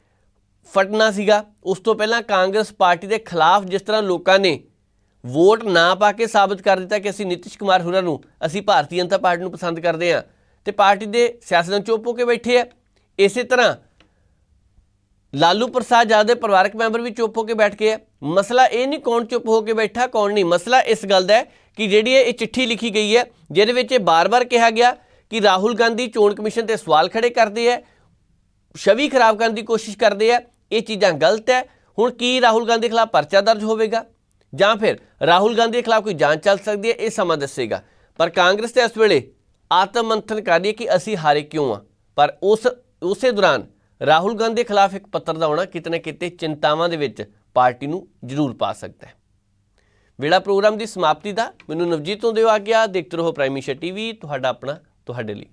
Speaker 1: ਫਟਣਾ ਸੀਗਾ? ਉਸ ਤੋਂ ਪਹਿਲਾਂ ਕਾਂਗਰਸ ਪਾਰਟੀ ਦੇ ਖਿਲਾਫ ਜਿਸ ਤਰ੍ਹਾਂ ਲੋਕਾਂ ਨੇ ਵੋਟ ਨਾ ਪਾ ਕੇ ਸਾਬਤ ਕਰ ਦਿੱਤਾ ਕਿ ਅਸੀਂ ਨਿਤਿਸ਼ ਕੁਮਾਰ ਹੁਰਾਂ ਨੂੰ, ਅਸੀਂ ਭਾਰਤੀ ਜਨਤਾ ਪਾਰਟੀ ਨੂੰ ਪਸੰਦ ਕਰਦੇ ਹਾਂ। ਤੇ ਪਾਰਟੀ ਦੇ ਸਿਆਸਤਦਾਨ ਚੁੱਪ ਹੋ ਕੇ ਬੈਠੇ ਆ। ਇਸੇ ਤਰ੍ਹਾਂ ਲਾਲੂ ਪ੍ਰਸਾਦ ਯਾਦਵ ਦੇ ਪਰਿਵਾਰਕ ਮੈਂਬਰ ਵੀ ਚੁੱਪ ਹੋ ਕੇ ਬੈਠ ਗਏ ਆ। ਮਸਲਾ ਇਹ ਨਹੀਂ ਕੌਣ ਚੁੱਪ ਹੋ ਕੇ ਬੈਠਾ, ਕੌਣ ਨਹੀਂ। ਮਸਲਾ ਇਸ ਗੱਲ ਦਾ ਹੈ ਕਿ ਜਿਹੜੀ ਇਹ ਚਿੱਠੀ ਲਿਖੀ ਗਈ ਹੈ, ਜਿਹਦੇ ਵਿੱਚ ਇਹ ਬਾਰ-ਬਾਰ ਕਿਹਾ ਗਿਆ ਕਿ ਰਾਹੁਲ ਗਾਂਧੀ ਚੋਣ ਕਮਿਸ਼ਨ ਤੇ ਸਵਾਲ ਖੜੇ ਕਰਦੇ ਹੈ ਛਵੀ ਖਰਾਬ ਕਰਨ ਦੀ ਕੋਸ਼ਿਸ਼ ਕਰਦੇ ਹੈ ਇਹ ਚੀਜ਼ਾਂ ਗਲਤ ਹੈ। ਹੁਣ ਕੀ ਰਾਹੁਲ ਗਾਂਧੀ ਖਿਲਾਫ ਪਰਚਾ ਦਰਜ ਹੋਵੇਗਾ? ਜਾਂ ਫਿਰ ਰਾਹੁਲ ਗਾਂਧੀ ਦੇ ਖਿਲਾਫ ਕੋਈ ਜਾਂਚ ਚੱਲ ਸਕਦੀ ਹੈ, ਇਹ ਸਮਾਂ ਦੱਸੇਗਾ। ਪਰ ਕਾਂਗਰਸ ਤੇ ਇਸ ਵੇਲੇ ਆਤਮ ਮੰਥਨ ਕਰ ਰਹੀ ਹੈ ਕਿ ਅਸੀਂ ਹਾਰੇ ਕਿਉਂ ਆ। ਪਰ ਉਸ, ਉਸੇ ਦੌਰਾਨ ਰਾਹੁਲ ਗਾਂਧੀ ਦੇ ਖਿਲਾਫ ਇੱਕ ਪੱਤਰ ਦਾ ਆਉਣਾ ਕਿਤੇ ਨਾ ਕਿਤੇ ਚਿੰਤਾਵਾਂ ਦੇ ਵਿੱਚ ਪਾਰਟੀ ਨੂੰ ਜ਼ਰੂਰ ਪਾ ਸਕਦਾ ਹੈ। ਵੇਲਾ ਪ੍ਰੋਗਰਾਮ ਦੀ ਸਮਾਪਤੀ ਦਾ ਮੈਨੂੰ ਨਵਜੀਤ ਤੋਂ ਦਿਓ ਆ ਗਿਆ ਦੇਖਦੇ ਰਹੋ ਪ੍ਰਾਈਮ ਮਿਸ਼ਨ ਟੀਵੀ, ਤੁਹਾਡਾ ਆਪਣਾ, ਤੁਹਾਡੇ ਲਈ।